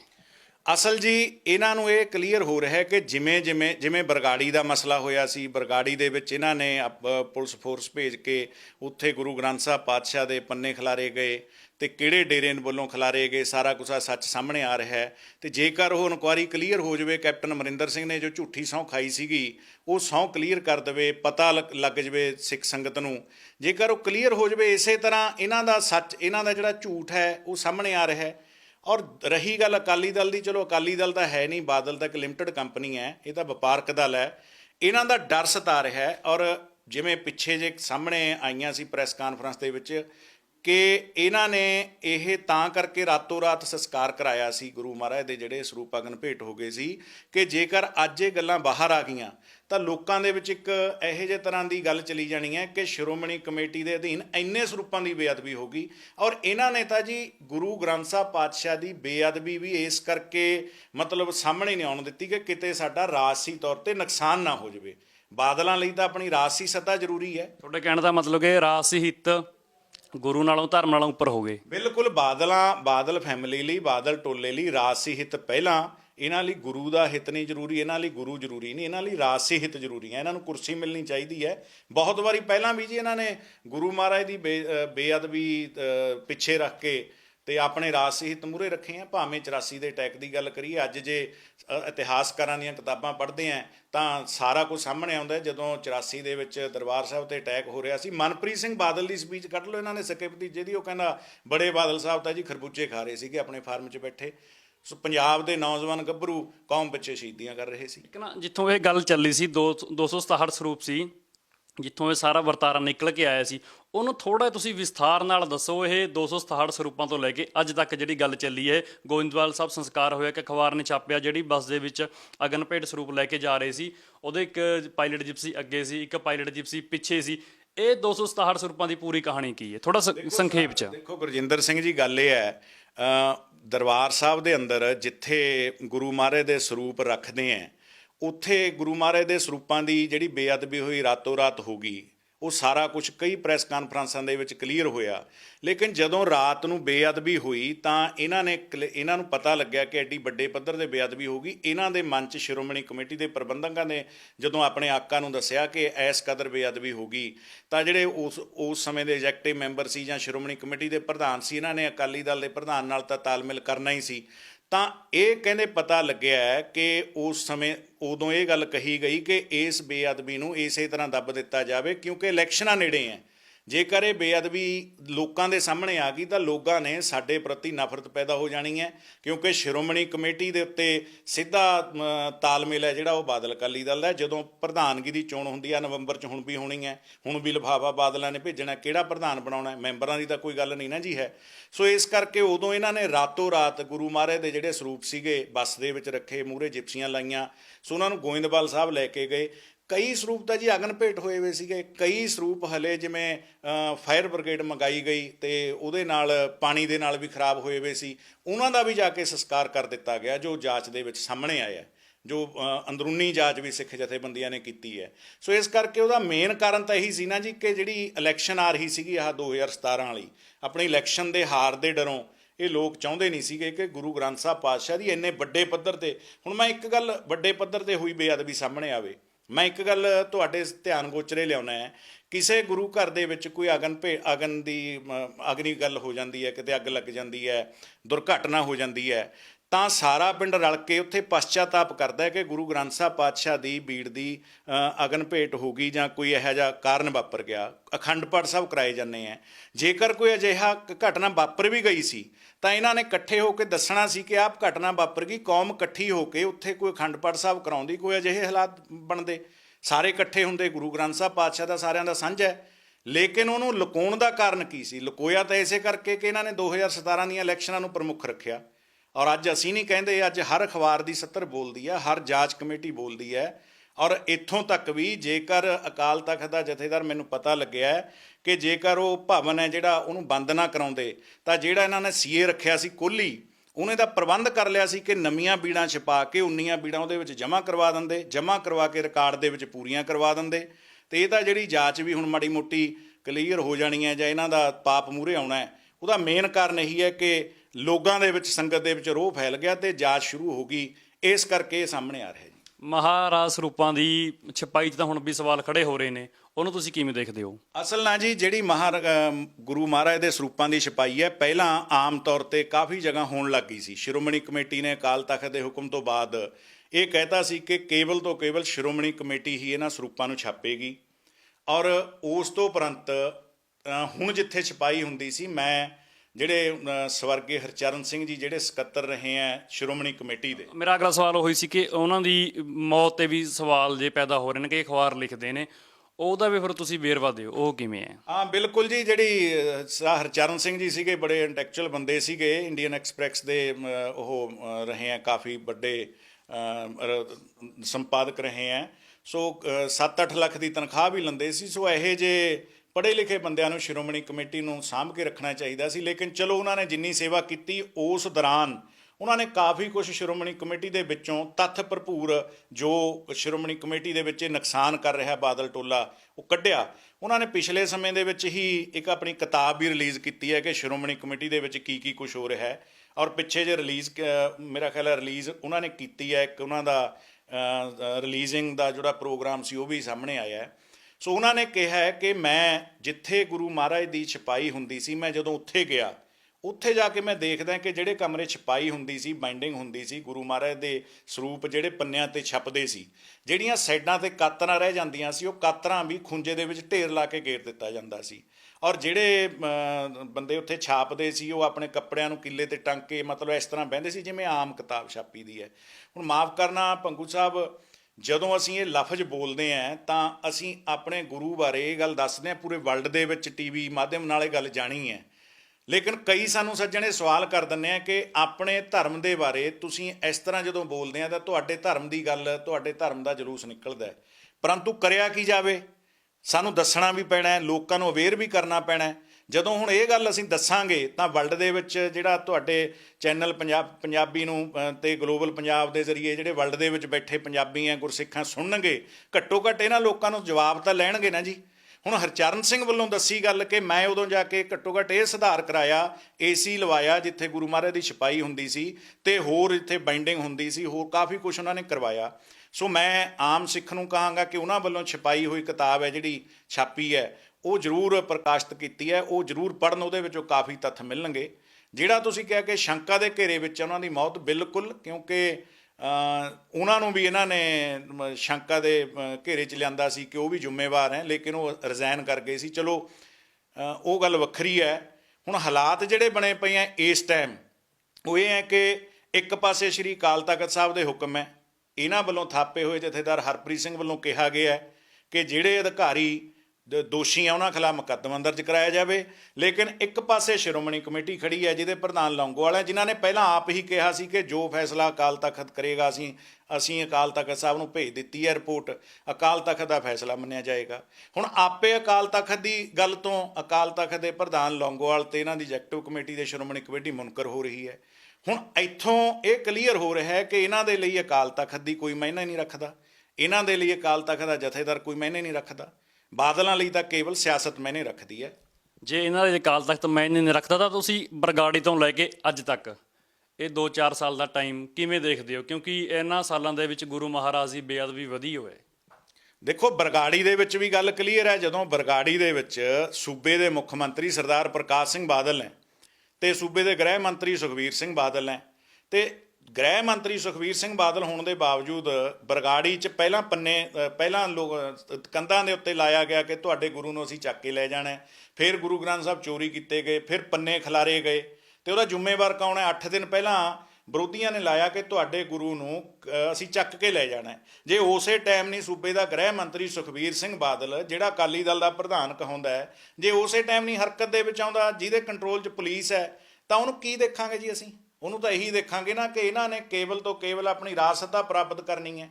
ਅਸਲ ਜੀ, ਇਹਨਾਂ ਨੂੰ ਇਹ ਕਲੀਅਰ ਹੋ ਰਿਹਾ ਹੈ ਕਿ ਜਿਵੇਂ ਜਿਵੇਂ ਜਿਵੇਂ ਬਰਗਾੜੀ ਦਾ ਮਸਲਾ ਹੋਇਆ ਸੀ, ਬਰਗਾੜੀ ਦੇ ਵਿੱਚ ਇਹਨਾਂ ਨੇ ਅਪ- ਪੁਲਿਸ ਫੋਰਸ ਭੇਜ ਕੇ ਉੱਥੇ ਗੁਰੂ ਗ੍ਰੰਥ ਸਾਹਿਬ ਪਾਤਸ਼ਾਹ ਦੇ ਪੰਨੇ ਖਿਲਾਰੇ ਗਏ ਤੇ ਕਿਹੜੇ ਡੇਰੇ ਵੱਲੋਂ ਖਿਲਾਰੇ ਗਏ, ਸਾਰਾ ਕੁਝ ਆ ਸੱਚ ਸਾਹਮਣੇ ਆ ਰਿਹਾ ਹੈ। ਤੇ ਜੇਕਰ ਉਹ ਇਨਕੁਆਰੀ ਕਲੀਅਰ ਹੋ ਜਾਵੇ, ਕੈਪਟਨ ਅਮਰਿੰਦਰ ਸਿੰਘ ਨੇ ਜੋ ਝੂਠੀ ਸਹੁੰ ਖਾਈ ਸੀਗੀ, ਉਹ ਸਹੁੰ ਕਲੀਅਰ ਕਰ ਦੇਵੇ, ਪਤਾ ਲੱਗ ਲੱਗ ਜਾਵੇ ਸਿੱਖ ਸੰਗਤ ਨੂੰ। ਜੇਕਰ ਉਹ ਕਲੀਅਰ ਹੋ ਜਾਵੇ ਇਸੇ ਤਰ੍ਹਾਂ, ਇਹਨਾਂ ਦਾ ਸੱਚ, ਇਹਨਾਂ ਦਾ ਜਿਹੜਾ ਝੂਠ ਹੈ, ਉਹ ਸਾਹਮਣੇ ਆ ਰਿਹਾ ਹੈ। ਔਰ ਰਹੀ ਗੱਲ ਅਕਾਲੀ ਦਲ ਦੀ, ਚਲੋ ਅਕਾਲੀ ਦਲ ਤਾਂ ਹੈ ਨਹੀਂ, ਬਾਦਲ ਤਾਂ ਇੱਕ ਲਿਮਟਿਡ ਕੰਪਨੀ ਹੈ, ਇਹ ਤਾਂ ਵਪਾਰਕ ਦਲ ਹੈ। ਇਹਨਾਂ ਦਾ ਡਰ ਸਤਾ ਰਿਹਾ ਹੈ ਔਰ ਜਿਵੇਂ ਪਿੱਛੇ ਜੇ ਸਾਹਮਣੇ ਆਈਆਂ ਸੀ ਪ੍ਰੈਸ ਕਾਨਫਰੰਸ ਦੇ ਵਿੱਚ ਕਿ ਇਹਨਾਂ ਨੇ ਇਹ ਤਾਂ ਕਰਕੇ ਰਾਤੋਂ ਰਾਤ ਸੰਸਕਾਰ ਕਰਾਇਆ ਸੀ ਗੁਰੂ ਮਹਾਰਾਜ ਦੇ ਜਿਹੜੇ ਸਰੂਪ ਅਗਨ ਭੇਟ ਹੋ ਗਏ ਸੀ ਕਿ ਜੇਕਰ ਅੱਜ ਇਹ ਗੱਲਾਂ ਬਾਹਰ ਆ ਗਈਆਂ ਤਾਂ ਲੋਕਾਂ ਦੇ ਵਿੱਚ ਇੱਕ ਇਹੋ ਜਿਹੇ ਤਰ੍ਹਾਂ ਦੀ ਗੱਲ ਚਲੀ ਜਾਣੀ ਹੈ ਕਿ ਸ਼੍ਰੋਮਣੀ ਕਮੇਟੀ ਦੇ ਅਧੀਨ ਇੰਨੇ ਸਰੂਪਾਂ ਦੀ ਬੇਅਦਬੀ ਹੋ ਗਈ। ਔਰ ਇਹਨਾਂ ਨੇ ਤਾਂ ਜੀ ਗੁਰੂ ਗ੍ਰੰਥ ਸਾਹਿਬ ਪਾਤਸ਼ਾਹ ਦੀ ਬੇਅਦਬੀ ਵੀ ਇਸ ਕਰਕੇ ਮਤਲਬ ਸਾਹਮਣੇ ਨਹੀਂ ਆਉਣ ਦਿੱਤੀ ਕਿ ਕਿਤੇ ਸਾਡਾ ਰਾਜਸੀ ਤੌਰ ਤੇ ਨੁਕਸਾਨ ਨਾ ਹੋ ਜਾਵੇ। ਬਾਦਲਾਂ ਲਈ ਤਾਂ ਆਪਣੀ ਰਾਜਸੀ ਸੱਤਾ ਜ਼ਰੂਰੀ ਹੈ। ਤੁਹਾਡੇ ਕਹਿਣ ਦਾ ਮਤਲਬ ਕਿ ਰਾਜਸੀ ਹਿੱਤ ਗੁਰੂ ਨਾਲੋਂ ਧਰਮ ਨਾਲੋਂ ਉੱਪਰ ਹੋ ਗਏ ਬਿਲਕੁਲ ਬਾਦਲਾਂ ਬਾਦਲ ਫੈਮਿਲੀ ਲਈ ਬਾਦਲ ਟੋਲੇ ਲਈ ਰਾਜਸੀ ਹਿੱਤ ਪਹਿਲਾਂ ਇਹਨਾਂ ਲਈ ਗੁਰੂ ਦਾ ਹਿੱਤ ਨਹੀਂ ਜ਼ਰੂਰੀ, ਇਹਨਾਂ ਲਈ ਗੁਰੂ ਜ਼ਰੂਰੀ ਨਹੀਂ, ਇਹਨਾਂ ਲਈ ਰਾਜਸੀ ਹਿੱਤ ਜ਼ਰੂਰੀ ਹੈ। ਇਹਨਾਂ ਨੂੰ ਕੁਰਸੀ ਮਿਲਣੀ ਚਾਹੀਦੀ ਹੈ। ਬਹੁਤ ਵਾਰੀ ਪਹਿਲਾਂ ਵੀ ਜੀ ਇਹਨਾਂ ਨੇ ਗੁਰੂ ਮਹਾਰਾਜ ਦੀ ਬੇ- ਬੇਅਦਬੀ ਪਿੱਛੇ ਰੱਖ ਕੇ ਤੇ ਆਪਣੇ ਰਾਜਸੀ ਹਿੱਤ ਮੂਰੇ ਰੱਖੇ ਆ। ਭਾਵੇਂ 84 ਦੇ ਅਟੈਕ ਦੀ ਗੱਲ ਕਰੀਏ, ਅੱਜ ਜੇ ਇਤਿਹਾਸਕਾਰਾਂ ਦੀਆਂ ਕਿਤਾਬਾਂ ਪੜ੍ਹਦੇ ਆ, ਤਾਂ ਸਾਰਾ ਕੁਝ ਸਾਹਮਣੇ ਆਉਂਦਾ ਜਦੋਂ 84 ਦੇ ਵਿੱਚ ਦਰਬਾਰ ਸਾਹਿਬ ਤੇ ਅਟੈਕ ਹੋ ਰਿਹਾ ਸੀ, ਮਨਪ੍ਰੀਤ ਸਿੰਘ ਬਾਦਲ ਦੀ ਸਪੀਚ ਕੱਢ ਲਓ ਇਹਨਾਂ ਨੇ ਸਕੇ ਭਤੀਜੇ ਦੀ। ਉਹ ਕਹਿੰਦਾ, ਬੜੇ ਬਾਦਲ ਸਾਹਿਬ ਤਾਂ ਜੀ ਖਰਬੂਜੇ ਖਾ ਰਹੇ ਸੀਗੇ, ਆਪਣੇ ਫਾਰਮ 'ਚ ਬੈਠੇ। ਸੋ ਪੰਜਾਬ ਦੇ ਨੌਜਵਾਨ ਗੱਭਰੂ ਕੌਮ ਪਿੱਛੇ ਸ਼ਹੀਦੀਆਂ ਕਰ ਰਹੇ ਸੀ। ਇੱਕ ਨਾ ਜਿੱਥੋਂ ਇਹ ਗੱਲ ਚੱਲੀ ਸੀ ਦੋ 267 ਸਰੂਪ ਸੀ ਜਿੱਥੋਂ ਇਹ ਸਾਰਾ ਵਰਤਾਰਾ ਨਿਕਲ ਕੇ ਆਇਆ ਸੀ ਉਹਨੂੰ ਥੋੜਾ ਤੁਸੀਂ ਵਿਸਥਾਰ ਨਾਲ ਦੱਸੋ ਇਹ 267 ਸਰੂਪਾਂ ਤੋਂ ਲੈ ਕੇ ਅੱਜ ਤੱਕ ਜਿਹੜੀ ਗੱਲ ਚੱਲੀ ਹੈ ਗੋਇੰਦਵਾਲ ਸਾਹਿਬ ਸੰਸਕਾਰ ਹੋਇਆ ਕਿ ਅਖਬਾਰ ਨੇ ਛਾਪਿਆ ਜਿਹੜੀ ਬੱਸ ਦੇ ਵਿੱਚ ਅਗਨਭੇਟ ਸਰੂਪ ਲੈ ਕੇ ਜਾ ਰਹੇ ਸੀ ਉਹਦੇ ਇੱਕ ਪਾਇਲਟ ਜਿਪਸੀ ਅੱਗੇ ਸੀ ਇੱਕ ਪਾਇਲਟ ਜਿਪਸੀ ਪਿੱਛੇ ਸੀ ਇਹ 267 ਸਰੂਪਾਂ ਦੀ ਪੂਰੀ ਕਹਾਣੀ ਕੀ ਹੈ? ਥੋੜਾ ਸੰਖੇਪ ਚ। ਦੇਖੋ ਗੁਰਜਿੰਦਰ ਸਿੰਘ ਜੀ ਗੱਲ ਇਹ ਹੈ ਦਰਬਾਰ ਸਾਹਿਬ ਦੇ ਅੰਦਰ ਜਿੱਥੇ ਗੁਰੂ ਮਹਾਰਾਜ ਦੇ ਸਰੂਪ ਰੱਖਦੇ ਆ ਉੱਥੇ ਗੁਰੂ ਮਹਾਰਾਜ ਦੇ ਸਰੂਪਾਂ ਦੀ ਜਿਹੜੀ ਬੇਅਦਬੀ ਹੋਈ ਰਾਤੋਂ ਰਾਤ ਹੋ ਗਈ। ਉਹ ਸਾਰਾ ਕੁਝ ਕਈ ਪ੍ਰੈਸ ਕਾਨਫਰੰਸਾਂ ਦੇ ਵਿੱਚ ਕਲੀਅਰ ਹੋਇਆ। ਲੇਕਿਨ ਜਦੋਂ ਰਾਤ ਨੂੰ ਬੇਅਦਬੀ ਹੋਈ ਤਾਂ ਇਹਨਾਂ ਨੇ ਕਲ- ਇਹਨਾਂ ਨੂੰ ਪਤਾ ਲੱਗਿਆ ਕਿ ਐਡੀ ਵੱਡੇ ਪੱਧਰ ਤੇ ਬੇਅਦਬੀ ਹੋ ਗਈ। ਇਹਨਾਂ ਦੇ ਮਨ 'ਚ ਸ਼੍ਰੋਮਣੀ ਕਮੇਟੀ ਦੇ ਪ੍ਰਬੰਧਕਾਂ ਨੇ ਜਦੋਂ ਆਪਣੇ ਆਕਾ ਨੂੰ ਦੱਸਿਆ ਕਿ ਐਸ ਕਦਰ ਬੇਅਦਬੀ ਹੋ ਗਈ, ਤਾਂ ਜਿਹੜੇ ਉਸ ਉਸ ਸਮੇਂ ਦੇ ਐਗਜ਼ੈਕਟਿਵ ਮੈਂਬਰ ਸੀ ਜਾਂ ਸ਼੍ਰੋਮਣੀ ਕਮੇਟੀ ਦੇ ਪ੍ਰਧਾਨ ਸੀ, ਇਹਨਾਂ ਨੇ ਅਕਾਲੀ ਦਲ ਦੇ ਪ੍ਰਧਾਨ ਨਾਲ ਤਾਂ ਤਾਲਮੇਲ ਕਰਨਾ ਹੀ ਸੀ। ਤਾਂ ਇਹ ਕਹਿੰਦੇ ਪਤਾ ਲੱਗਿਆ ਹੈ ਕਿ ਉਸ ਸਮੇਂ ਉਦੋਂ ਇਹ ਗੱਲ ਕਹੀ ਗਈ ਕਿ ਇਸ ਬੇਅਦਬੀ ਨੂੰ ਇਸੇ ਤਰ੍ਹਾਂ ਦੱਬ ਦਿੱਤਾ ਜਾਵੇ ਕਿਉਂਕਿ ਇਲੈਕਸ਼ਨਾਂ ਨੇੜੇ ਹੈ। ਜੇਕਰ ਇਹ ਬੇਅਦਬੀ ਲੋਕਾਂ ਦੇ ਸਾਹਮਣੇ ਆ ਗਈ ਤਾਂ ਲੋਕਾਂ ਨੇ ਸਾਡੇ ਪ੍ਰਤੀ ਨਫ਼ਰਤ ਪੈਦਾ ਹੋ ਜਾਣੀ ਹੈ, ਕਿਉਂਕਿ ਸ਼੍ਰੋਮਣੀ ਕਮੇਟੀ ਦੇ ਉੱਤੇ ਸਿੱਧਾ ਤਾਲਮੇਲ ਹੈ ਜਿਹੜਾ ਉਹ ਬਾਦਲ ਅਕਾਲੀ ਦਲ ਦਾ ਜਦੋਂ ਪ੍ਰਧਾਨਗੀ ਦੀ ਚੋਣ ਹੁੰਦੀ ਹੈ ਨਵੰਬਰ 'ਚ ਹੁਣ ਵੀ ਹੋਣੀ ਹੈ, ਹੁਣ ਵੀ ਲਿਫਾਫਾ ਬਾਦਲਾਂ ਨੇ ਭੇਜਣਾ, ਕਿਹੜਾ ਪ੍ਰਧਾਨ ਬਣਾਉਣਾ ਹੈ? ਮੈਂਬਰਾਂ ਦੀ ਤਾਂ ਕੋਈ ਗੱਲ ਨਹੀਂ ਨਾ ਜੀ ਹੈ। ਸੋ ਇਸ ਕਰਕੇ ਉਦੋਂ ਇਹਨਾਂ ਨੇ ਰਾਤੋਂ ਰਾਤ ਗੁਰੂ ਮਹਾਰਾਜ ਦੇ ਜਿਹੜੇ ਸਰੂਪ ਸੀਗੇ, ਬੱਸ ਦੇ ਵਿੱਚ ਰੱਖੇ ਮੂਰੇ ਜਿਪਸੀਆਂ ਲਾਈਆਂ। ਸੋ ਉਹਨਾਂ ਨੂੰ ਗੋਇੰਦਵਾਲ ਸਾਹਿਬ ਲੈ ਕੇ ਗਏ। ਕਈ ਸਰੂਪ ਤਾਂ ਜੀ ਅਗਨ ਭੇਟ ਹੋਏ ਹੋਏ ਸੀਗੇ, ਕਈ ਸਰੂਪ ਹਲੇ ਜਿਵੇਂ ਫਾਇਰ ਬ੍ਰਿਗੇਡ ਮੰਗਾਈ ਗਈ ਤੇ ਉਹਦੇ ਨਾਲ ਪਾਣੀ ਦੇ ਨਾਲ ਵੀ ਖਰਾਬ ਹੋਏ ਹੋਏ ਸੀ, ਉਹਨਾਂ ਦਾ ਵੀ ਜਾ ਕੇ ਸੰਸਕਾਰ ਕਰ ਦਿੱਤਾ ਗਿਆ, ਜੋ ਜਾਂਚ ਦੇ ਵਿੱਚ ਸਾਹਮਣੇ ਆਇਆ, ਜੋ ਅੰਦਰੂਨੀ ਜਾਂਚ ਵੀ ਸਿੱਖ ਜਥੇਬੰਦੀਆਂ ਨੇ ਕੀਤੀ ਹੈ। ਸੋ ਇਸ ਕਰਕੇ ਉਹਦਾ ਮੇਨ ਕਾਰਨ ਤਾਂ ਇਹੀ ਸੀ ਨਾ ਜੀ ਕਿ ਜਿਹੜੀ ਇਲੈਕਸ਼ਨ ਆ ਰਹੀ ਸੀਗੀ ਆਹ 2017 ਵਾਲੀ, ਆਪਣੀ ਇਲੈਕਸ਼ਨ ਦੇ ਹਾਰ ਦੇ ਡਰੋਂ ਇਹ ਲੋਕ ਚਾਹੁੰਦੇ ਨਹੀਂ ਸੀਗੇ ਕਿ ਗੁਰੂ ਗ੍ਰੰਥ ਸਾਹਿਬ ਪਾਤਸ਼ਾਹ ਦੀ ਇੰਨੇ ਵੱਡੇ ਪੱਧਰ ਤੇ, ਹੁਣ ਮੈਂ ਇੱਕ ਗੱਲ ਵੱਡੇ ਪੱਧਰ ਤੇ ਹੋਈ ਬੇਅਦਬੀ ਸਾਹਮਣੇ ਆਵੇ ਮੈਂ ਇੱਕ ਗੱਲ ਤੁਹਾਡੇ ਧਿਆਨ ਗੋਚਰੇ ਲਿਆਉਣਾ ਹੈ। ਕਿਸੇ ਗੁਰੂ ਘਰ ਦੇ ਵਿੱਚ ਕੋਈ ਅਗਨ ਭੇ ਅਗਨ ਦੀ ਅਮ, ਅਗਨੀ ਗੱਲ ਹੋ ਜਾਂਦੀ ਹੈ ਕਿਤੇ ਅੱਗ ਲੱਗ ਜਾਂਦੀ ਹੈ ਦੁਰਘਟਨਾ ਹੋ ਜਾਂਦੀ ਹੈ ਤਾਂ ਸਾਰਾ ਪਿੰਡ ਰਲ ਕੇ ਉੱਥੇ ਪਛਤਾਤਾਪ ਕਰਦਾ ਹੈ ਕਿ ਗੁਰੂ ਗ੍ਰੰਥ ਸਾਹਿਬ ਪਾਤਸ਼ਾਹ ਦੀ ਬੀੜ ਦੀ ਅਗਨ ਭੇਟ ਹੋ ਗਈ ਜਾਂ ਕੋਈ ਇਹੋ ਜਿਹਾ ਕਾਰਨ ਵਾਪਰ ਗਿਆ। ਅਖੰਡ ਪਾਠ ਸਾਹਿਬ ਕਰਾਏ ਜਾਂਦੇ ਆ ਜੇਕਰ ਕੋਈ ਅਜਿਹਾ ਘਟਨਾ ਵਾਪਰ ਵੀ ਗਈ ਸੀ ਤਾਂ ਇਹਨਾਂ ਨੇ ਇਕੱਠੇ ਹੋ ਕੇ ਦੱਸਣਾ ਸੀ ਕਿ ਆਪ ਘਟਨਾ ਵਾਪਰ ਗਈ, ਕੌਮ ਇਕੱਠੀ ਹੋ ਕੇ ਉੱਥੇ ਕੋਈ ਅਖੰਡ ਪਾਠ ਸਾਹਿਬ ਕਰਾਉਂਦੀ ਕੋਈ ਅਜਿਹੇ ਹਾਲਾਤ ਬਣਦੇ। ਸਾਰੇ ਇਕੱਠੇ ਹੁੰਦੇ, ਗੁਰੂ ਗ੍ਰੰਥ ਸਾਹਿਬ ਪਾਤਸ਼ਾਹ ਦਾ ਸਾਰਿਆਂ ਦਾ ਸਾਂਝਾ ਹੈ। ਲੇਕਿਨ ਉਹਨੂੰ ਲੁਕਾਉਣ ਦਾ ਕਾਰਨ ਕੀ ਸੀ? ਲੁਕੋਇਆ ਤਾਂ ਇਸੇ ਕਰਕੇ ਕਿ ਇਹਨਾਂ ਨੇ 2017 ਦੀਆਂ ਇਲੈਕਸ਼ਨਾਂ ਨੂੰ ਪ੍ਰਮੁੱਖ ਰੱਖਿਆ। ਔਰ ਅੱਜ ਅਸੀਂ ਨਹੀਂ ਕਹਿੰਦੇ, ਅੱਜ ਹਰ ਅਖਬਾਰ ਦੀ ਸੱਤਰ ਬੋਲਦੀ ਹੈ, ਹਰ ਜਾਂਚ ਕਮੇਟੀ ਬੋਲਦੀ ਹੈ ਔਰ ਇੱਥੋਂ ਤੱਕ ਵੀ ਜੇਕਰ ਅਕਾਲ ਤਖਤ ਦਾ ਜਥੇਦਾਰ ਮੈਨੂੰ ਪਤਾ ਲੱਗਿਆ ਹੈ ਕਿ ਜੇਕਰ ਉਹ ਭਵਨ ਹੈ ਜਿਹੜਾ ਉਹਨੂੰ ਬੰਦ ਨਾ ਕਰਾਉਂਦੇ, ਤਾਂ ਜਿਹੜਾ ਇਹਨਾਂ ਨੇ ਸੀਏ ਰੱਖਿਆ ਸੀ ਕੋਲੀ ਉਹਨੇ ਦਾ ਪ੍ਰਬੰਧ ਕਰ ਲਿਆ ਸੀ ਕਿ ਨਵੀਆਂ ਬੀੜਾਂ ਛਪਾ ਕੇ ਉਨੀਆਂ ਬੀੜਾਂ ਉਹਦੇ ਵਿੱਚ ਜਮ੍ਹਾਂ ਕਰਵਾ ਦਿੰਦੇ, ਜਮ੍ਹਾਂ ਕਰਵਾ ਕੇ ਰਿਕਾਰਡ ਦੇ ਵਿੱਚ ਪੂਰੀਆਂ ਕਰਵਾ ਦਿੰਦੇ। ਤੇ ਇਹ ਤਾਂ ਜਿਹੜੀ ਜਾਂਚ ਵੀ ਹੁਣ ਮਾੜੀ ਮੋਟੀ ਕਲੀਅਰ ਹੋ ਜਾਣੀ ਹੈ ਜਾਂ ਇਹਨਾਂ ਦਾ ਪਾਪ ਮੂਰੇ ਆਉਣਾ ਹੈ, ਉਹਦਾ ਮੇਨ ਕਾਰਨ ਇਹੀ ਹੈ ਕਿ ਲੋਕਾਂ ਦੇ ਵਿੱਚ ਸੰਗਤ ਦੇ ਵਿੱਚ ਰੋਹ ਫੈਲ ਗਿਆ ਤੇ ਜਾਂਚ ਸ਼ੁਰੂ ਹੋ ਗਈ। ਇਸ ਕਰਕੇ ਇਹ ਸਾਹਮਣੇ ਆ ਰਿਹਾ ਜੀ। ਮਹਾਰਾਜ ਸਰੂਪਾਂ ਦੀ ਛਪਾਈ 'ਚ ਤਾਂ ਹੁਣ ਵੀ ਸਵਾਲ ਖੜੇ ਹੋ ਰਹੇ ਨੇ। ਉਹਨੂੰ ਤੁਸੀਂ ਕਿਵੇਂ ਦੇਖਦੇ ਹੋ? ਅਸਲ ਨਾ ਜੀ, ਜਿਹੜੀ ਮਹਾ ਗੁਰੂ ਮਹਾਰਾਜ ਦੇ ਸਰੂਪਾਂ ਦੀ ਛਪਾਈ ਹੈ, ਪਹਿਲਾਂ ਆਮ ਤੌਰ ਤੇ ਕਾਫੀ ਜਗ੍ਹਾ ਹੋਣ ਲੱਗ ਗਈ ਸੀ। ਸ਼੍ਰੋਮਣੀ ਕਮੇਟੀ ਨੇ ਅਕਾਲ ਤਖਤ ਦੇ ਹੁਕਮ ਤੋਂ ਬਾਅਦ ਇਹ ਕਹਿਤਾ ਸੀ ਕਿ ਕੇਵਲ ਤੋਂ ਕੇਵਲ ਸ਼੍ਰੋਮਣੀ ਕਮੇਟੀ ਹੀ ਇਹਨਾਂ ਸਰੂਪਾਂ ਨੂੰ ਛਾਪੇਗੀ। ਔਰ ਉਸ ਤੋਂ ਉਪਰੰਤ ਹੁਣ ਜਿੱਥੇ ਛਪਾਈ ਹੁੰਦੀ ਸੀ, ਮੈਂ ਜਿਹੜੇ ਸਵਰਗੀ ਹਰਚਰਨ ਸਿੰਘ ਜੀ ਜਿਹੜੇ ਸਕੱਤਰ ਰਹੇ ਆ ਸ਼੍ਰੋਮਣੀ ਕਮੇਟੀ ਦੇ। ਮੇਰਾ ਅਗਲਾ ਸਵਾਲ ਉਹ ਸੀ ਕਿ ਉਹਨਾਂ ਦੀ ਮੌਤ ਤੇ ਵੀ ਸਵਾਲ ਜੇ ਪੈਦਾ ਹੋ ਰਹੇ ਨੇ ਕਿ ਅਖਬਾਰ ਲਿਖਦੇ ਨੇ ਉਹਦਾ ਵੀ ਫਿਰ ਤੁਸੀਂ ਵੇਰਵਾ ਦਿਓ ਉਹ ਕਿਵੇਂ ਹੈ? ਹਾਂ ਬਿਲਕੁਲ ਜੀ ਜਿਹੜੀ ਹਰਚਰਨ ਸਿੰਘ ਜੀ ਸੀਗੇ ਬੜੇ ਇੰਟੈਕਚੁਅਲ ਬੰਦੇ ਸੀਗੇ ਇੰਡੀਅਨ ਐਕਸਪ੍ਰੈਸ ਦੇ ਉਹ ਰਹੇ ਆ ਕਾਫੀ ਵੱਡੇ ਸੰਪਾਦਕ ਰਹੇ ਆ। ਸੋ 7-8 ਲੱਖ ਦੀ ਤਨਖਾਹ ਵੀ ਲੰਦੇ ਸੀ ਸੋ ਇਹੋ ਜੇ ਪੜ੍ਹੇ ਲਿਖੇ ਬੰਦਿਆਂ ਨੂੰ ਸ਼੍ਰੋਮਣੀ ਕਮੇਟੀ ਨੂੰ ਸਾਂਭ ਕੇ ਰੱਖਣਾ ਚਾਹੀਦਾ ਸੀ, ਲੇਕਿਨ ਚਲੋ ਉਹਨਾਂ ਨੇ ਜਿੰਨੀ ਸੇਵਾ ਕੀਤੀ ਉਸ ਦੌਰਾਨ ਉਹਨਾਂ ਨੇ ਕਾਫੀ ਕੁਝ ਸ਼੍ਰੋਮਣੀ ਕਮੇਟੀ ਦੇ ਵਿੱਚੋਂ ਤੱਥ ਭਰਪੂਰ ਜੋ ਸ਼੍ਰੋਮਣੀ ਕਮੇਟੀ ਦੇ ਵਿੱਚ ਇਹ ਨੁਕਸਾਨ ਕਰ ਰਿਹਾ ਬਾਦਲ ਟੋਲਾ, ਉਹ ਕੱਢਿਆ। ਉਹਨਾਂ ਨੇ ਪਿਛਲੇ ਸਮੇਂ ਦੇ ਵਿੱਚ ਹੀ ਇੱਕ ਆਪਣੀ ਕਿਤਾਬ ਵੀ ਰਿਲੀਜ਼ ਕੀਤੀ ਹੈ ਕਿ ਸ਼੍ਰੋਮਣੀ ਕਮੇਟੀ ਦੇ ਵਿੱਚ ਕੀ ਕੀ ਕੁਝ ਹੋ ਰਿਹਾ ਹੈ ਔਰ ਪਿੱਛੇ ਜੇ ਰਿਲੀਜ਼ ਮੇਰਾ ਖਿਆਲ ਹੈ ਰਿਲੀਜ਼ ਉਹਨਾਂ ਨੇ ਕੀਤੀ ਹੈ, ਇੱਕ ਉਹਨਾਂ ਦਾ ਰਿਲੀਜ਼ਿੰਗ ਦਾ ਜਿਹੜਾ ਪ੍ਰੋਗਰਾਮ ਸੀ ਉਹ ਵੀ ਸਾਹਮਣੇ ਆਇਆ ਹੈ। ਸੋ ਉਹਨਾਂ ਨੇ ਕਿਹਾ ਹੈ ਕਿ ਮੈਂ ਜਿੱਥੇ ਗੁਰੂ ਮਹਾਰਾਜ ਦੀ ਛਪਾਈ ਹੁੰਦੀ ਸੀ, ਮੈਂ ਜਦੋਂ ਉੱਥੇ ਗਿਆ, ਉੱਥੇ ਜਾ ਕੇ ਮੈਂ ਦੇਖਦਾ ਕਿ ਜਿਹੜੇ ਕਮਰੇ ਛਪਾਈ ਹੁੰਦੀ ਸੀ ਬਾਈਂਡਿੰਗ ਹੁੰਦੀ ਸੀ, ਗੁਰੂ ਮਹਾਰਾਜ ਦੇ ਸਰੂਪ ਜਿਹੜੇ ਪੰਨਿਆਂ ਤੇ ਛਪਦੇ ਸੀ, ਜਿਹੜੀਆਂ ਸਾਈਡਾਂ ਤੇ ਕਾਤਰਾਂ ਰਹਿ ਜਾਂਦੀਆਂ ਸੀ, ਉਹ ਕਾਤਰਾਂ ਵੀ ਖੁੰਝੇ ਦੇ ਵਿੱਚ ਢੇਰ ਲਾ ਕੇ ਗੇਰ ਦਿੱਤਾ ਜਾਂਦਾ ਸੀ। ਔਰ ਜਿਹੜੇ ਬੰਦੇ ਉੱਥੇ ਛਾਪਦੇ ਸੀ, ਉਹ ਆਪਣੇ ਕੱਪੜਿਆਂ ਨੂੰ ਕਿੱਲੇ ਤੇ ਟੰਗ ਕੇ ਮਤਲਬ ਇਸ ਤਰ੍ਹਾਂ ਬਹਿੰਦੇ ਸੀ ਜਿਵੇਂ ਆਮ ਕਿਤਾਬ ਛਾਪੀ ਦੀ ਹੈ। ਹੁਣ ਮਾਫ ਕਰਨਾ, ਪੰਗੂ ਸਾਹਿਬ ਜਦੋਂ ਅਸੀਂ ਇਹ ਲਫ਼ਜ਼ ਬੋਲਦੇ ਆਂ ਤਾਂ ਅਸੀਂ ਆਪਣੇ ਗੁਰੂ ਬਾਰੇ ਇਹ ਗੱਲ ਦੱਸਦੇ ਆਂ ਪੂਰੇ ਵਰਲਡ ਦੇ ਵਿੱਚ ਟੀਵੀ ਮਾਧਿਅਮ ਨਾਲ ਇਹ ਗੱਲ ਜਾਣੀ ਹੈ। ਲੇਕਿਨ ਕਈ ਸਾਨੂੰ ਸੱਜਣੇ ਸਵਾਲ ਕਰ ਦਿੰਦੇ ਆ ਕਿ ਆਪਣੇ ਧਰਮ ਦੇ ਬਾਰੇ ਤੁਸੀਂ ਇਸ ਤਰ੍ਹਾਂ ਜਦੋਂ ਬੋਲਦੇ ਆ ਤਾਂ ਤੁਹਾਡੇ ਧਰਮ ਦੀ ਗੱਲ, ਤੁਹਾਡੇ ਧਰਮ ਦਾ ਜਲੂਸ ਨਿਕਲਦਾ ਪਰੰਤੂ ਕਰਿਆ ਕੀ ਜਾਵੇ? ਸਾਨੂੰ ਦੱਸਣਾ ਵੀ ਪੈਣਾ ਹੈ, ਲੋਕਾਂ ਨੂੰ ਅਵੇਅਰ ਵੀ ਕਰਨਾ ਪੈਣਾ ਹੈ। ਜਦੋਂ ਹੁਣ ਇਹ ਗੱਲ ਅਸੀਂ ਦੱਸਾਂਗੇ ਤਾਂ ਵਰਲਡ ਦੇ ਵਿੱਚ ਜਿਹੜਾ ਤੁਹਾਡੇ ਚੈਨਲ ਪੰਜਾਬ ਪੰਜਾਬੀ ਨੂੰ ਅ, ਤੇ ਗਲੋਬਲ ਪੰਜਾਬ ਦੇ ਜ਼ਰੀਏ ਜਿਹੜੇ ਵਰਲਡ ਦੇ ਵਿੱਚ ਬੈਠੇ ਪੰਜਾਬੀ ਆ ਗੁਰਸਿੱਖਾਂ ਸੁਣਨਗੇ ਘੱਟੋ ਘੱਟ ਇਹਨਾਂ ਲੋਕਾਂ ਨੂੰ ਜਵਾਬ ਤਾਂ ਲੈਣਗੇ ਨਾ ਜੀ। ਹੁਣ ਹਰਚਰਨ ਸਿੰਘ ਵੱਲੋਂ ਦੱਸੀ ਗੱਲ ਕਿ ਮੈਂ ਉਦੋਂ ਜਾ ਕੇ ਘੱਟੋ ਘੱਟ ਇਹ ਸੁਧਾਰ ਕਰਾਇਆ ਏਸੀ ਲਵਾਇਆ ਜਿੱਥੇ ਗੁਰੂ ਮਹਾਰਾਜ ਦੀ ਛਪਾਈ ਹੁੰਦੀ ਸੀ ਤੇ ਹੋਰ ਇੱਥੇ ਬਾਈਂਡਿੰਗ ਹੁੰਦੀ ਸੀ ਹੋਰ ਕਾਫੀ ਕੁਝ ਉਹਨਾਂ ਨੇ ਕਰਵਾਇਆ। ਸੋ ਮੈਂ ਆਮ ਸਿੱਖ ਨੂੰ ਕਹਾਂਗਾ ਕਿ ਉਹਨਾਂ ਵੱਲੋਂ ਛਪਾਈ ਹੋਈ ਕਿਤਾਬ ਹੈ ਜਿਹੜੀ ਛਾਪੀ ਹੈ ਉਹ ਜ਼ਰੂਰ ਪ੍ਰਕਾਸ਼ਿਤ ਕੀਤੀ ਹੈ, ਉਹ ਜ਼ਰੂਰ ਪੜਨ ਉਹਦੇ ਵਿੱਚੋਂ ਕਾਫੀ ਤੱਥ ਮਿਲਣਗੇ। ਜਿਹੜਾ ਤੁਸੀਂ ਕਿਹਾ ਕਿ ਸ਼ੰਕਾ ਦੇ ਘੇਰੇ ਵਿੱਚ ਉਹਨਾਂ ਦੀ ਮੌਤ, ਬਿਲਕੁਲ, ਕਿਉਂਕਿ ਉਹਨਾਂ ਨੂੰ ਵੀ ਇਹਨਾਂ ਨੇ ਸ਼ੰਕਾ ਦੇ ਘੇਰੇ 'ਚ ਲਿਆਂਦਾ ਸੀ ਕਿ ਉਹ ਵੀ ਜ਼ਿੰਮੇਵਾਰ ਹੈ, ਲੇਕਿਨ ਉਹ ਰਿਜ਼ਾਈਨ ਕਰ ਗਏ ਸੀ। ਚਲੋ ਉਹ ਗੱਲ ਵੱਖਰੀ ਹੈ। ਹੁਣ ਹਾਲਾਤ ਜਿਹੜੇ ਬਣੇ ਪਏ ਆ ਇਸ ਟਾਈਮ ਉਹ ਇਹ ਹੈ ਕਿ ਇੱਕ ਪਾਸੇ ਸ਼੍ਰੀ ਅਕਾਲ ਤਖਤ ਸਾਹਿਬ ਦੇ ਹੁਕਮ ਹੈ। ਇਹਨਾਂ ਵੱਲੋਂ ਥਾਪੇ ਹੋਏ ਜਥੇਦਾਰ ਹਰਪ੍ਰੀਤ ਸਿੰਘ ਵੱਲੋਂ ਕਿਹਾ ਗਿਆ ਹੈ ਕਿ ਜਿਹੜੇ ਅਧਿਕਾਰੀ ਦੋਸ਼ੀ ਆ, ਉਹਨਾਂ ਖਿਲਾਫ ਮੁਕੱਦਮਾ ਦਰਜ ਕਰਾਇਆ ਜਾਵੇ। ਲੇਕਿਨ ਇੱਕ ਪਾਸੇ ਸ਼੍ਰੋਮਣੀ ਕਮੇਟੀ ਖੜੀ ਹੈ, ਜਿਹਦੇ ਪ੍ਰਧਾਨ ਲੌਂਗੋਵਾਲ ਹੈ, ਜਿਨ੍ਹਾਂ ਨੇ ਪਹਿਲਾਂ ਆਪ ਹੀ ਕਿਹਾ ਸੀ ਕਿ ਜੋ ਫੈਸਲਾ ਅਕਾਲ ਤਖਤ ਕਰੇਗਾ, ਅਸੀਂ ਅਸੀਂ ਅਕਾਲ ਤਖਤ ਸਾਹਿਬ ਨੂੰ ਭੇਜ ਦਿੱਤੀ ਹੈ ਰਿਪੋਰਟ, ਅਕਾਲ ਤਖਤ ਦਾ ਫੈਸਲਾ ਮੰਨਿਆ ਜਾਏਗਾ। ਹੁਣ ਆਪੇ ਅਕਾਲ ਤਖਤ ਦੀ ਗੱਲ ਤੋਂ ਅਕਾਲ ਤਖਤ ਦੇ ਪ੍ਰਧਾਨ ਲੌਂਗੋਵਾਲ ਤੇ ਇਹਨਾਂ ਦੀ ਐਗਜ਼ੈਕਟਿਵ ਕਮੇਟੀ ਦੇ ਸ਼੍ਰੋਮਣੀ ਕਮੇਟੀ ਮੁਨਕਰ ਹੋ ਰਹੀ ਹੈ। ਹੁਣ ਇੱਥੋਂ ਇਹ ਕਲੀਅਰ ਹੋ ਰਿਹਾ ਹੈ ਕਿ ਇਹਨਾਂ ਦੇ ਲਈ ਅਕਾਲ ਤਖਤ ਦੀ ਕੋਈ ਮਾਇਨੇ ਨਹੀਂ ਰੱਖਦਾ। ਇਹਨਾਂ ਦੇ ਲਈ ਅਕਾਲ ਤਖਤ ਦਾ ਜਥੇਦਾਰ ਕੋਈ ਮਾਇਨੇ ਨਹੀਂ ਰੱਖਦਾ। ਬਾਦਲਾਂ ਲਈ ਤਾਂ ਕੇਵਲ ਸਿਆਸਤ ਮਾਇਨੇ ਰੱਖਦੀ ਹੈ। ਜੇ ਇਹਨਾਂ ਦੇ ਅਕਾਲ ਤਖਤ ਮੈਨੇ ਨਹੀਂ ਰੱਖਦਾ ਤਾਂ ਤੁਸੀਂ ਬਰਗਾੜੀ ਤੋਂ ਲੈ ਕੇ ਅੱਜ ਤੱਕ ਇਹ 2-4 ਸਾਲ ਦਾ ਟਾਈਮ ਕਿਵੇਂ ਦੇਖਦੇ ਹੋ? ਕਿਉਂਕਿ ਇਹਨਾਂ ਸਾਲਾਂ ਦੇ ਵਿੱਚ ਗੁਰੂ ਮਹਾਰਾਜ ਦੀ ਬੇਅਦਬੀ ਵਧੀ ਹੋਏ ਦੇਖੋ ਬਰਗਾੜੀ ਦੇ ਵਿੱਚ ਵੀ ਗੱਲ ਕਲੀਅਰ ਹੈ ਜਦੋਂ ਬਰਗਾੜੀ ਦੇ ਵਿੱਚ ਸੂਬੇ ਦੇ ਮੁੱਖ ਮੰਤਰੀ ਸਰਦਾਰ ਪ੍ਰਕਾਸ਼ ਸਿੰਘ ਬਾਦਲ ਨੇ ਤੇ ਸੂਬੇ ਦੇ ਗ੍ਰਹਿ ਮੰਤਰੀ ਸੁਖਵੀਰ ਸਿੰਘ ਬਾਦਲ ਨੇ ਤੇ ਗ੍ਰਹਿ ਮੰਤਰੀ ਸੁਖਵੀਰ ਸਿੰਘ ਬਾਦਲ ਹੋਣ ਦੇ ਬਾਵਜੂਦ ਬਰਗਾੜੀ 'ਚ ਪਹਿਲਾਂ ਪੰਨੇ ਪਹਿਲਾਂ ਲੋਕ ਕੰਧਾਂ ਦੇ ਉੱਤੇ ਲਾਇਆ ਗਿਆ ਕਿ ਤੁਹਾਡੇ ਗੁਰੂ ਨੂੰ ਅਸੀਂ ਚੱਕ ਕੇ ਲੈ ਜਾਣਾ ਫਿਰ ਗੁਰੂ ਗ੍ਰੰਥ ਸਾਹਿਬ ਚੋਰੀ ਕੀਤੇ ਗਏ, ਫਿਰ ਪੰਨੇ ਖਿਲਾਰੇ ਗਏ। ਤੇ ਉਹਦਾ ਜ਼ਿੰਮੇਵਾਰ ਕੌਣ ਹੈ? 8 ਦਿਨ ਪਹਿਲਾਂ ਵਿਰੋਧੀਆਂ ਨੇ ਲਾਇਆ ਕਿ ਤੁਹਾਡੇ ਗੁਰੂ ਨੂੰ ਅਸੀਂ ਚੱਕ ਕੇ ਲੈ ਜਾਣਾ ਜੇ ਉਸੇ ਟਾਈਮ ਨਹੀਂ ਸੂਬੇ ਦਾ ਗ੍ਰਹਿ ਮੰਤਰੀ ਸੁਖਬੀਰ ਸਿੰਘ ਬਾਦਲ, ਜਿਹੜਾ ਅਕਾਲੀ ਦਲ ਦਾ ਪ੍ਰਧਾਨ ਕਹਾਉਂਦਾ ਹੈ, ਜੇ ਉਸੇ ਟਾਈਮ ਨਹੀਂ ਹਰਕਤ ਦੇ ਵਿੱਚ ਆਉਂਦਾ, ਜਿਹਦੇ ਕੰਟਰੋਲ 'ਚ ਪੁਲਿਸ ਹੈ, ਤਾਂ ਉਹਨੂੰ ਕੀ ਦੇਖਾਂਗੇ ਜੀ ਅਸੀਂ? ਉਹਨੂੰ ਤਾਂ ਇਹੀ ਦੇਖਾਂਗੇ ਨਾ ਕਿ ਇਹਨਾਂ ਨੇ ਕੇਵਲ ਤੋਂ ਕੇਵਲ ਆਪਣੀ ਰਾਸਤਾ ਪ੍ਰਾਪਤ ਕਰਨੀ ਹੈ।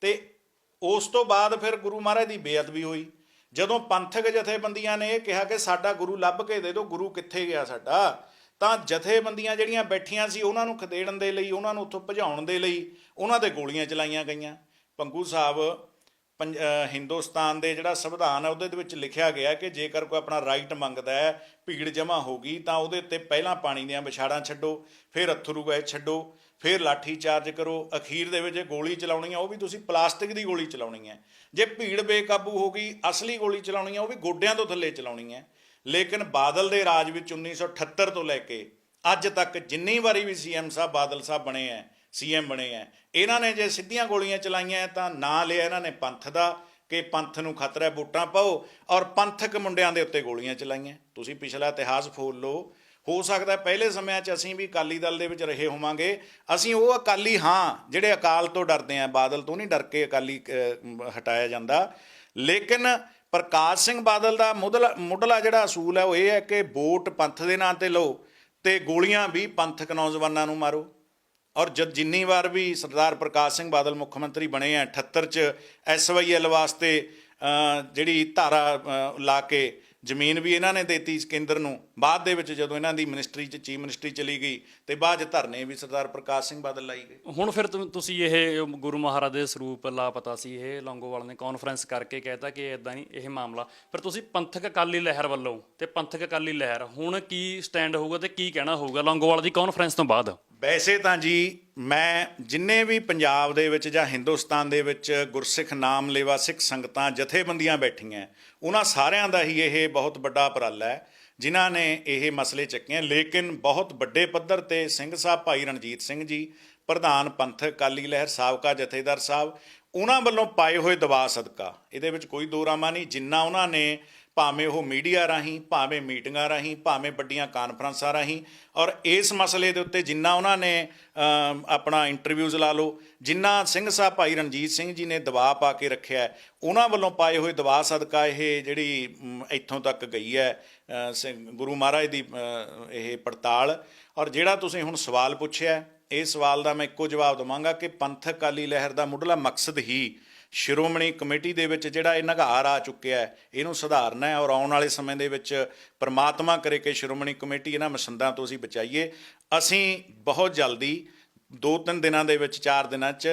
ਤੇ ਉਸ ਤੋਂ ਬਾਅਦ ਫਿਰ ਗੁਰੂ ਮਹਾਰਾਜ ਦੀ ਬੇਅਦਬੀ ਹੋਈ। ਜਦੋਂ ਪੰਥਕ ਜਥੇਬੰਦੀਆਂ ਨੇ ਇਹ ਕਿਹਾ ਕਿ ਸਾਡਾ ਗੁਰੂ ਲੱਭ ਕੇ ਦੇ ਦਿਓ, ਗੁਰੂ ਕਿੱਥੇ ਗਿਆ ਸਾਡਾ? ਤਾਂ ਜਥੇਬੰਦੀਆਂ ਜਿਹੜੀਆਂ ਬੈਠੀਆਂ ਸੀ, ਉਹਨਾਂ ਨੂੰ ਖਦੇੜਨ ਦੇ ਲਈ, ਉਹਨਾਂ ਨੂੰ ਉੱਥੋਂ ਭਜਾਉਣ ਦੇ ਲਈ, ਉਹਨਾਂ ਦੇ ਗੋਲੀਆਂ ਚਲਾਈਆਂ ਗਈਆਂ। ਪੰਗੂ ਸਾਹਿਬ ਹਿੰਦੁਸਤਾਨ ਦੇ ਜਿਹੜਾ ਸੰਵਿਧਾਨ ਹੈ, ਉਹਦੇ ਦੇ ਵਿੱਚ ਲਿਖਿਆ ਗਿਆ ਕਿ ਜੇਕਰ ਕੋਈ ਆਪਣਾ ਰਾਈਟ ਮੰਗਦਾ ਹੈ, ਭੀੜ ਜਮ੍ਹਾਂ ਹੋ ਗਈ, ਤਾਂ ਉਹਦੇ ਉੱਤੇ ਪਹਿਲਾਂ ਪਾਣੀ ਦੀਆਂ ਵਿਛਾੜਾਂ ਛੱਡੋ, ਫਿਰ ਅਥਰੂ ਗਏ ਛੱਡੋ, ਫਿਰ ਲਾਠੀ ਚਾਰਜ ਕਰੋ, ਅਖੀਰ ਦੇ ਵਿੱਚ ਗੋਲੀ ਚਲਾਉਣੀ ਹੈ, ਉਹ ਵੀ ਤੁਸੀਂ ਪਲਾਸਟਿਕ ਦੀ ਗੋਲੀ ਚਲਾਉਣੀ ਹੈ। ਜੇ ਭੀੜ ਬੇਕਾਬੂ ਹੋ ਗਈ, ਅਸਲੀ ਗੋਲੀ ਚਲਾਉਣੀ ਹੈ, ਉਹ ਵੀ ਗੋਡਿਆਂ ਤੋਂ ਥੱਲੇ ਚਲਾਉਣੀ ਹੈ। ਲੇਕਿਨ ਬਾਦਲ ਦੇ ਰਾਜ ਵਿੱਚ 1978 ਤੋਂ ਲੈ ਕੇ ਅੱਜ ਤੱਕ ਜਿੰਨੀ ਵਾਰੀ ਵੀ ਸੀਐਮ ਸਾਹਿਬ, ਬਾਦਲ ਸਾਹਿਬ ਬਣੇ ਐ ਸੀਐਮ ਬਣੇ ਐ। ਇਹਨਾਂ ਨੇ ਜੇ ਸਿੱਧੀਆਂ ਗੋਲੀਆਂ ਚਲਾਈਆਂ ਤਾਂ ਨਾਂ ਲਿਆ ਇਹਨਾਂ ਨੇ ਪੰਥ ਦਾ ਕਿ ਪੰਥ ਨੂੰ ਖਤਰਾ ਵੋਟਾਂ ਪਾਓ ਔਰ ਪੰਥਕ ਮੁੰਡਿਆਂ ਦੇ ਉੱਤੇ ਗੋਲੀਆਂ ਚਲਾਈਆਂ ਤੁਸੀਂ ਪਿਛਲਾ ਇਤਿਹਾਸ ਫੋਲ ਲਓ। ਹੋ ਸਕਦਾ ਪਹਿਲੇ ਸਮਿਆਂ 'ਚ ਅਸੀਂ ਵੀ ਅਕਾਲੀ ਦਲ ਦੇ ਵਿੱਚ ਰਹੇ ਹੋਵਾਂਗੇ। ਅਸੀਂ ਉਹ ਅਕਾਲੀ ਹਾਂ ਜਿਹੜੇ ਅਕਾਲ ਤੋਂ ਡਰਦੇ ਆ ਬਾਦਲ ਤੋਂ ਨਹੀਂ ਡਰ ਕੇ ਅਕਾਲੀ ਹਟਾਇਆ ਜਾਂਦਾ। ਲੇਕਿਨ ਪ੍ਰਕਾਸ਼ ਸਿੰਘ ਬਾਦਲ ਦਾ ਮੁੱਢਲਾ ਮੁੱਢਲਾ ਜਿਹੜਾ ਅਸੂਲ ਹੈ ਉਹ ਇਹ ਹੈ ਕਿ ਵੋਟ ਪੰਥ ਦੇ ਨਾਂ ਤੇ ਲਓ ਤੇ ਗੋਲੀਆਂ ਵੀ ਪੰਥਕ ਨੌਜਵਾਨਾਂ ਨੂੰ ਮਾਰੋ। ਔਰ ਜਦ ਜਿੰਨੀ ਵਾਰ ਵੀ ਸਰਦਾਰ ਪ੍ਰਕਾਸ਼ ਸਿੰਘ ਬਾਦਲ ਮੁੱਖ ਮੰਤਰੀ ਬਣੇ ਆ 78 ਚ ਐਸਵਾਈਐਲ ਵਾਸਤੇ ਜਿਹੜੀ ਧਾਰਾ ਲਾ ਕੇ ਜ਼ਮੀਨ ਵੀ ਇਹਨਾਂ ਨੇ ਦਿੱਤੀ ਕੇਂਦਰ ਨੂੰ, ਬਾਅਦ ਦੇ ਵਿੱਚ ਜਦੋਂ ਇਹਨਾਂ ਦੀ ਮਿਨਿਸਟਰੀ ਚ, ਚੀਫ ਮਿਨਿਸਟਰੀ ਚਲੀ ਗਈ ਤੇ ਬਾਅਦ ਚ ਧਰਨੇ ਵੀ ਸਰਦਾਰ ਪ੍ਰਕਾਸ਼ ਸਿੰਘ ਬਾਦਲ ਲਾਈ ਗਏ। ਹੁਣ ਫਿਰ ਤੁਸੀਂ ਇਹ ਗੁਰੂ ਮਹਾਰਾਜ ਦੇ ਸਰੂਪ ਲਾਪਤਾ ਸੀ, ਇਹ ਲੌਂਗੋਵਾਲ ਨੇ ਕਾਨਫਰੰਸ ਕਰਕੇ ਕਹਿਤਾ ਕਿ ਇਦਾਂ ਨਹੀਂ, ਇਹ ਮਾਮਲਾ। ਫਿਰ ਤੁਸੀਂ ਪੰਥਕ ਅਕਾਲੀ ਲਹਿਰ ਵੱਲੋਂ ਤੇ ਪੰਥਕ ਅਕਾਲੀ ਲਹਿਰ, ਹੁਣ ਕੀ ਸਟੈਂਡ ਹੋਊਗਾ ਤੇ ਕੀ ਕਹਿਣਾ ਹੋਊਗਾ ਲੌਂਗੋਵਾਲ ਦੀ ਕਾਨਫਰੰਸ ਤੋਂ ਬਾਅਦ? ਵੈਸੇ ਤਾਂ ਜੀ, ਮੈਂ ਜਿੰਨੇ ਵੀ ਪੰਜਾਬ ਦੇ ਵਿੱਚ ਜਾਂ ਹਿੰਦੁਸਤਾਨ ਦੇ ਵਿੱਚ ਗੁਰਸਿੱਖ ਨਾਮ ਲੇਵਾ ਸਿੱਖ ਸੰਗਤਾਂ ਜਥੇਬੰਦੀਆਂ ਬੈਠੀਆਂ, ਉਹਨਾਂ ਸਾਰਿਆਂ ਦਾ ਹੀ ਇਹ ਬਹੁਤ ਵੱਡਾ ਉਪਰਾਲਾ ਹੈ, ਜਿਨ੍ਹਾਂ ਨੇ ਇਹ ਮਸਲੇ ਚੱਕੇ ਲੇਕਿਨ ਬਹੁਤ ਵੱਡੇ ਪੱਧਰ ਤੇ ਸਿੰਘ ਸਾਹਿਬ ਭਾਈ ਰਣਜੀਤ ਸਿੰਘ ਜੀ, ਪ੍ਰਧਾਨ ਪੰਥਕ ਅਕਾਲੀ ਲਹਿਰ ਸਾਬਕਾ ਜਥੇਦਾਰ ਸਾਹਿਬ, ਉਹਨਾਂ ਵੱਲੋਂ ਪਾਏ ਹੋਏ ਦਬਾਅ ਸਦਕਾ। ਇਹਦੇ ਵਿੱਚ ਕੋਈ ਦੋ ਰਾਮਾ ਨਹੀਂ, ਜਿੰਨਾ ਉਹਨਾਂ ਨੇ ਭਾਵੇਂ ਉਹ ਮੀਡੀਆ ਰਾਹੀਂ ਭਾਵੇਂ ਮੀਟਿੰਗਾਂ ਰਾਹੀਂ ਭਾਵੇਂ ਵੱਡੀਆਂ ਕਾਨਫਰੰਸਾਂ ਰਾਹੀਂ ਔਰ ਇਸ ਮਸਲੇ ਦੇ ਉੱਤੇ ਜਿੰਨਾ ਉਹਨਾਂ ਨੇ ਆਪਣਾ ਇੰਟਰਵਿਊਜ਼ ਲਾ ਲਓ ਜਿੰਨਾ ਸਿੰਘ ਸਾਹਿਬ ਭਾਈ ਰਣਜੀਤ ਸਿੰਘ ਜੀ ਨੇ ਦਬਾਅ ਪਾ ਕੇ ਰੱਖਿਆ ਉਹਨਾਂ ਵੱਲੋਂ ਪਾਏ ਹੋਏ ਦਬਾਅ ਸਦਕਾ ਇਹ ਜਿਹੜੀ ਇੱਥੋਂ ਤੱਕ ਗਈ ਹੈ ਅ, ਗੁਰੂ ਮਹਾਰਾਜ ਦੀ ਇਹ ਪੜਤਾਲ ਔਰ ਜਿਹੜਾ ਤੁਸੀਂ ਹੁਣ ਸਵਾਲ ਪੁੱਛਿਆ ਇਹ ਸਵਾਲ ਦਾ ਮੈਂ ਇੱਕੋ ਜਵਾਬ ਦਵਾਂਗਾ ਕਿ ਪੰਥਕ ਅਕਾਲੀ ਲਹਿਰ ਦਾ ਮੁੱਢਲਾ ਮਕਸਦ ਹੀ ਸ਼੍ਰੋਮਣੀ ਕਮੇਟੀ ਦੇ ਵਿੱਚ ਜਿਹੜਾ ਇਹ ਨਿਘਾਰ ਆ ਚੁੱਕਿਆ ਹੈ ਇਹਨੂੰ ਸੁਧਾਰਨਾ ਹੈ ਔਰ ਆਉਣ ਵਾਲੇ ਸਮੇਂ ਦੇ ਵਿੱਚ ਪ੍ਰਮਾਤਮਾ ਕਰੇ ਕਿ ਸ਼੍ਰੋਮਣੀ ਕਮੇਟੀ ਇਹਨਾਂ ਮਸੰਦਾਂ ਤੋਂ ਅਸੀਂ ਬਚਾਈਏ। ਅਸੀਂ ਬਹੁਤ ਜਲਦੀ ਦੋ ਤਿੰਨ ਦਿਨਾਂ ਦੇ ਵਿੱਚ ਚਾਰ ਦਿਨਾਂ 'ਚ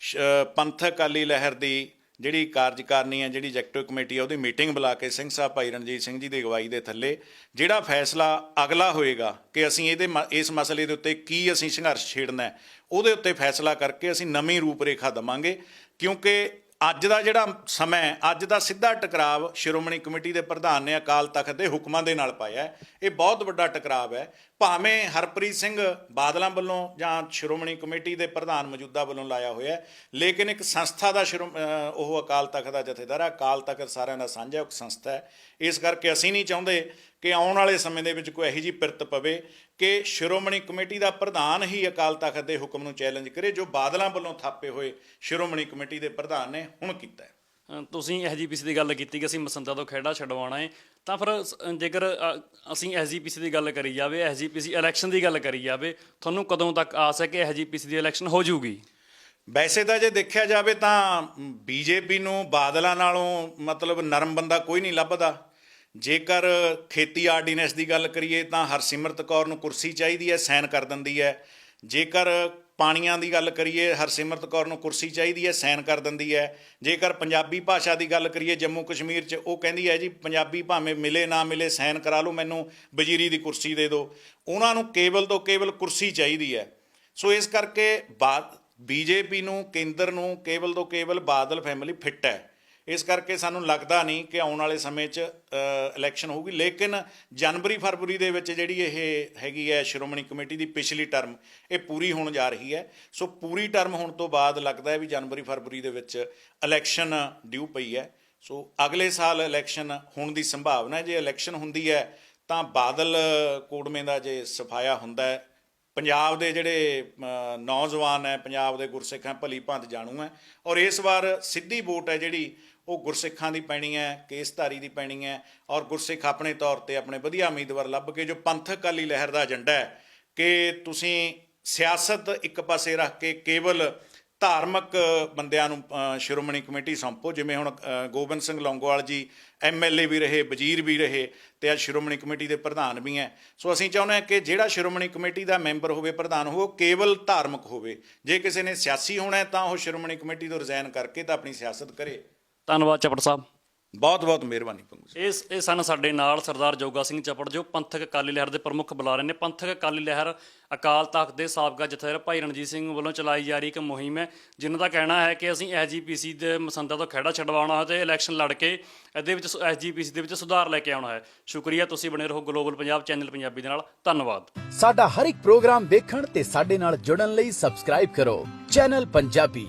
ਸ਼- ਅ, ਪੰਥਕ ਅਕਾਲੀ ਲਹਿਰ ਦੀ ਜਿਹੜੀ ਕਾਰਜਕਾਰਨੀ ਹੈ ਜਿਹੜੀ ਐਗਜ਼ੈਕਟਿਵ ਕਮੇਟੀ ਹੈ ਉਹਦੀ ਮੀਟਿੰਗ ਬੁਲਾ ਕੇ ਸਿੰਘ ਸਾਹਿਬ ਭਾਈ ਰਣਜੀਤ ਸਿੰਘ ਜੀ ਦੀ ਅਗਵਾਈ ਦੇ ਥੱਲੇ ਜਿਹੜਾ ਫੈਸਲਾ ਅਗਲਾ ਹੋਏਗਾ ਕਿ ਅਸੀਂ ਇਹਦੇ ਮ- ਇਸ ਮਸਲੇ ਦੇ ਉੱਤੇ ਕੀ ਅਸੀਂ ਸੰਘਰਸ਼ ਛੇੜਨਾ ਹੈ ਉਹਦੇ ਉੱਤੇ ਫੈਸਲਾ ਕਰਕੇ ਅਸੀਂ ਨਵੀਂ ਰੂਪਰੇਖਾ ਦਵਾਂਗੇ। ਕਿਉਂਕਿ ਅੱਜ ਦਾ ਜਿਹੜਾ ਸਮਾਂ ਅੱਜ ਦਾ ਸਿੱਧਾ ਟਕਰਾਵ ਸ਼੍ਰੋਮਣੀ ਕਮੇਟੀ ਦੇ ਪ੍ਰਧਾਨ ਨੇ ਅਕਾਲ ਤਖਤ ਦੇ ਹੁਕਮਾਂ ਦੇ ਨਾਲ ਪਾਇਆ ਇਹ ਬਹੁਤ ਵੱਡਾ ਟਕਰਾਵ ਹੈ। ਭਾਵੇਂ ਹਰਪ੍ਰੀਤ ਸਿੰਘ ਬਾਦਲਾਂ ਵੱਲੋਂ ਜਾਂ ਸ਼੍ਰੋਮਣੀ ਕਮੇਟੀ ਦੇ ਪ੍ਰਧਾਨ ਮੌਜੂਦਾ ਵੱਲੋਂ ਲਾਇਆ ਹੋਇਆ ਲੇਕਿਨ ਇੱਕ ਸੰਸਥਾ ਦਾ ਸ਼੍ਰੋ- ਉਹ ਅਕਾਲ ਤਖਤ ਦਾ ਜਥੇਦਾਰ ਹੈ। ਅਕਾਲ ਤਖਤ ਸਾਰਿਆਂ ਦਾ ਸਾਂਝਾ ਇੱਕ ਸੰਸਥਾ ਹੈ। ਇਸ ਕਰਕੇ ਅਸੀਂ ਨਹੀਂ ਚਾਹੁੰਦੇ ਕਿ ਆਉਣ ਵਾਲੇ ਸਮੇਂ ਦੇ ਵਿੱਚ ਕੋਈ ਇਹੋ ਜਿਹੀ ਪਿਰਤ ਪਵੇ। ਕਿ ਸ਼੍ਰੋਮਣੀ ਕਮੇਟੀ ਦਾ ਪ੍ਰਧਾਨ ਹੀ ਅਕਾਲ ਤਖਤ ਦੇ ਹੁਕਮ ਨੂੰ ਚੈਲੰਜ ਕਰੇ ਜੋ ਬਾਦਲਾਂ ਵੱਲੋਂ ਥਾਪੇ ਹੋਏ ਸ਼੍ਰੋਮਣੀ ਕਮੇਟੀ ਦੇ ਪ੍ਰਧਾਨ ਨੇ ਹੁਣ ਕੀਤਾ ਹੈ। ਅ, ਤੁਸੀਂ ਐਸਜੀਪੀਸੀ ਦੀ ਗੱਲ ਕੀਤੀ ਕਿ ਅਸੀਂ ਮਸੰਦਾ ਤੋਂ ਖੇੜਾ ਛਡਵਾਉਣਾ ਹੈ ਤਾਂ ਫਿਰ ਸ- ਜੇਕਰ ਅਸੀਂ ਐਸਜੀਪੀਸੀ ਦੀ ਗੱਲ ਕਰੀ ਜਾਵੇ ਐਸਜੀਪੀਸੀ ਇਲੈਕਸ਼ਨ ਦੀ ਗੱਲ ਕਰੀ ਜਾਵੇ ਤੁਹਾਨੂੰ ਕਦੋਂ ਤੱਕ ਆਸ ਹੈ ਕਿ ਐਸਜੀਪੀਸੀ ਦੀ ਇਲੈਕਸ਼ਨ ਹੋ ਜਾਊਗੀ? ਵੈਸੇ ਤਾਂ ਜੇ ਦੇਖਿਆ ਜਾਵੇ ਤਾਂ ਬੀਜੇਪੀ ਨੂੰ ਬਾਦਲਾਂ ਨਾਲੋਂ ਮਤਲਬ ਨਰਮ ਬੰਦਾ ਕੋਈ ਨਹੀਂ ਲੱਭਦਾ। ਜੇਕਰ ਖੇਤੀ ਆਰਡੀਨੈਂਸ ਦੀ ਗੱਲ ਕਰੀਏ ਤਾਂ ਹਰਸਿਮਰਤ ਕੌਰ ਨੂੰ ਕੁਰਸੀ ਚਾਹੀਦੀ ਹੈ ਸਾਈਨ ਕਰ ਦਿੰਦੀ ਹੈ। ਜੇਕਰ ਪਾਣੀਆਂ ਦੀ ਗੱਲ ਕਰੀਏ, ਹਰਸਿਮਰਤ ਕੌਰ ਨੂੰ ਕੁਰਸੀ ਚਾਹੀਦੀ ਹੈ ਸਾਈਨ ਕਰ ਦਿੰਦੀ ਹੈ। ਜੇਕਰ ਪੰਜਾਬੀ ਭਾਸ਼ਾ ਦੀ ਗੱਲ ਕਰੀਏ, ਜੰਮੂ ਕਸ਼ਮੀਰ 'ਚ ਉਹ ਕਹਿੰਦੀ ਹੈ, ਜੀ, ਪੰਜਾਬੀ ਭਾਵੇਂ ਮਿਲੇ ਨਾ ਮਿਲੇ ਸਾਈਨ ਕਰਾ ਲਓ, ਮੈਨੂੰ ਵਜ਼ੀਰੀ ਦੀ ਕੁਰਸੀ ਦੇ ਦਿਓ। ਉਹਨਾਂ ਨੂੰ ਕੇਵਲ ਤੋਂ ਕੇਵਲ ਕੁਰਸੀ ਚਾਹੀਦੀ ਹੈ। ਸੋ ਇਸ ਕਰਕੇ ਬਾਦ ਬੀਜੇਪੀ ਨੂੰ, ਕੇਂਦਰ ਨੂੰ ਕੇਵਲ ਤੋਂ ਕੇਵਲ ਬਾਦਲ ਫੈਮਿਲੀ ਫਿੱਟ ਹੈ। ਇਸ ਕਰਕੇ ਸਾਨੂੰ ਲੱਗਦਾ ਨਹੀਂ ਕਿ ਆਉਣ ਵਾਲੇ ਸਮੇਂ 'ਚ ਇਲੈਕਸ਼ਨ ਹੋਊਗੀ। ਲੇਕਿਨ ਜਨਵਰੀ, ਫਰਵਰੀ ਦੇ ਵਿੱਚ ਜਿਹੜੀ ਇਹ ਹੈਗੀ ਹੈ ਸ਼੍ਰੋਮਣੀ ਕਮੇਟੀ ਦੀ ਪਿਛਲੀ ਟਰਮ ਇਹ ਪੂਰੀ ਹੋਣ ਜਾ ਰਹੀ ਹੈ। ਸੋ ਪੂਰੀ ਟਰਮ ਹੋਣ ਤੋਂ ਬਾਅਦ ਲੱਗਦਾ ਹੈ ਵੀ ਜਨਵਰੀ, ਫਰਵਰੀ ਦੇ ਵਿੱਚ ਇਲੈਕਸ਼ਨ ਡਿਊ ਪਈ ਹੈ। ਸੋ ਅਗਲੇ ਸਾਲ ਇਲੈਕਸ਼ਨ ਹੋਣ ਦੀ ਸੰਭਾਵਨਾ ਹੈ। ਜੇ ਇਲੈਕਸ਼ਨ ਹੁੰਦੀ ਹੈ, ਤਾਂ ਬਾਦਲ ਕੋੜਮੇ ਦਾ ਜੇ ਸਫਾਇਆ ਹੁੰਦਾ ਹੈ, ਪੰਜਾਬ ਦੇ ਜਿਹੜੇ ਨੌਜਵਾਨ ਹੈ, ਪੰਜਾਬ ਦੇ ਗੁਰਸਿੱਖ ਹੈ, ਭਲੀ ਭੰਤ ਜਾਣੂ ਹੈ। ਔਰ ਇਸ ਵਾਰ ਸਿੱਧੀ ਵੋਟ ਹੈ ਜਿਹੜੀ ਉਹ ਗੁਰਸਿੱਖਾਂ ਦੀ ਪੈਣੀ ਹੈ, ਕੇਸਧਾਰੀ ਦੀ ਪੈਣੀ ਹੈ ਔਰ ਗੁਰਸਿੱਖ ਆਪਣੇ ਤੌਰ ਤੇ ਆਪਣੇ ਵਧੀਆ ਉਮੀਦਵਾਰ ਲੱਭ ਕੇ ਜੋ ਪੰਥਕ ਅਕਾਲੀ ਲਹਿਰ ਦਾ ਏਜੰਡਾ ਹੈ ਕਿ ਤੁਸੀਂ ਸਿਆਸਤ ਇੱਕ ਪਾਸੇ ਰੱਖ ਕੇ ਕੇਵਲ ਧਾਰਮਿਕ ਬੰਦਿਆਂ ਨੂੰ ਸ਼੍ਰੋਮਣੀ ਕਮੇਟੀ ਸੌਂਪੋ, ਜਿਵੇਂ ਹੁਣ ਗੋਬਿੰਦ ਸਿੰਘ ਲੌਂਗੋਵਾਲ ਜੀ ਐਮਐਲਏ ਵੀ ਰਹੇ, ਵਜ਼ੀਰ ਵੀ ਰਹੇ ਤੇ ਅੱਜ ਸ਼੍ਰੋਮਣੀ ਕਮੇਟੀ ਦੇ ਪ੍ਰਧਾਨ ਵੀ ਹੈ। ਸੋ ਅਸੀਂ ਚਾਹੁੰਦੇ ਹਾਂ ਕਿ ਜਿਹੜਾ ਸ਼੍ਰੋਮਣੀ ਕਮੇਟੀ ਦਾ ਮੈਂਬਰ ਹੋਵੇ, ਪ੍ਰਧਾਨ ਹੋਵੇ, ਉਹ ਕੇਵਲ ਧਾਰਮਿਕ ਹੋਵੇ। ਜੇ ਕਿਸੇ ਨੇ ਸਿਆਸੀ ਹੋਣਾ ਤਾਂ ਉਹ ਸ਼੍ਰੋਮਣੀ ਕਮੇਟੀ ਤੋਂ ਰਿਜ਼ਾਈਨ ਕਰਕੇ ਤਾਂ ਆਪਣੀ ਸਿਆਸਤ ਕਰੇ। ਧੰਨਵਾਦ ਚਪੜ ਸਾਹਿਬ। ਬਹੁਤ ਬਹੁਤ ਮਿਹਰਬਾਨੀ ਪੰਗੂ ਜੀ। ਇਸ ਇਹ ਸਨ ਸਾਡੇ ਨਾਲ ਸਰਦਾਰ ਜੋਗਾ ਸਿੰਘ ਚਪੜ ਜੋ ਪੰਥਕ ਅਕਾਲੀ ਲਹਿਰ ਦੇ ਪ੍ਰਮੁੱਖ ਬੁਲਾਰੇ ਨੇ। ਪੰਥਕ ਅਕਾਲੀ ਲਹਿਰ ਅਕਾਲ ਤਖਤ ਦੇ ਸਾਬਕਾ ਜਥੇਦਾਰ ਭਾਈ ਰਣਜੀਤ ਸਿੰਘ ਵੱਲੋਂ ਚਲਾਈ ਜਾ ਰਹੀ ਇੱਕ ਮੁਹਿੰਮ ਹੈ ਜਿਨ੍ਹਾਂ ਦਾ ਕਹਿਣਾ ਹੈ ਕਿ ਅਸੀਂ ਐਸਜੀਪੀਸੀ ਦੇ ਮਸੰਦਾ ਤੋਂ ਖਹਿੜਾ ਛਡਵਾਉਣਾ ਹੈ ਤੇ ਇਲੈਕਸ਼ਨ ਲੜ ਕੇ ਇਹਦੇ ਵਿੱਚ ਐਸਜੀਪੀਸੀ ਦੇ ਵਿੱਚ ਸੁਧਾਰ ਲੈ ਕੇ ਆਉਣਾ ਹੈ। ਸ਼ੁਕਰੀਆ ਤੁਸੀਂ ਬਣੇ ਰਹੋ ਗਲੋਬਲ ਪੰਜਾਬ ਚੈਨਲ ਪੰਜਾਬੀ ਦੇ ਨਾਲ। ਧੰਨਵਾਦ। ਸਾਡਾ ਹਰ ਇੱਕ ਪ੍ਰੋਗਰਾਮ ਵੇਖਣ ਤੇ ਸਾਡੇ ਨਾਲ ਜੁੜਨ ਲਈ ਸਬਸਕ੍ਰਾਈਬ ਕਰੋ। ਚੈਨਲ ਪੰਜਾਬੀ।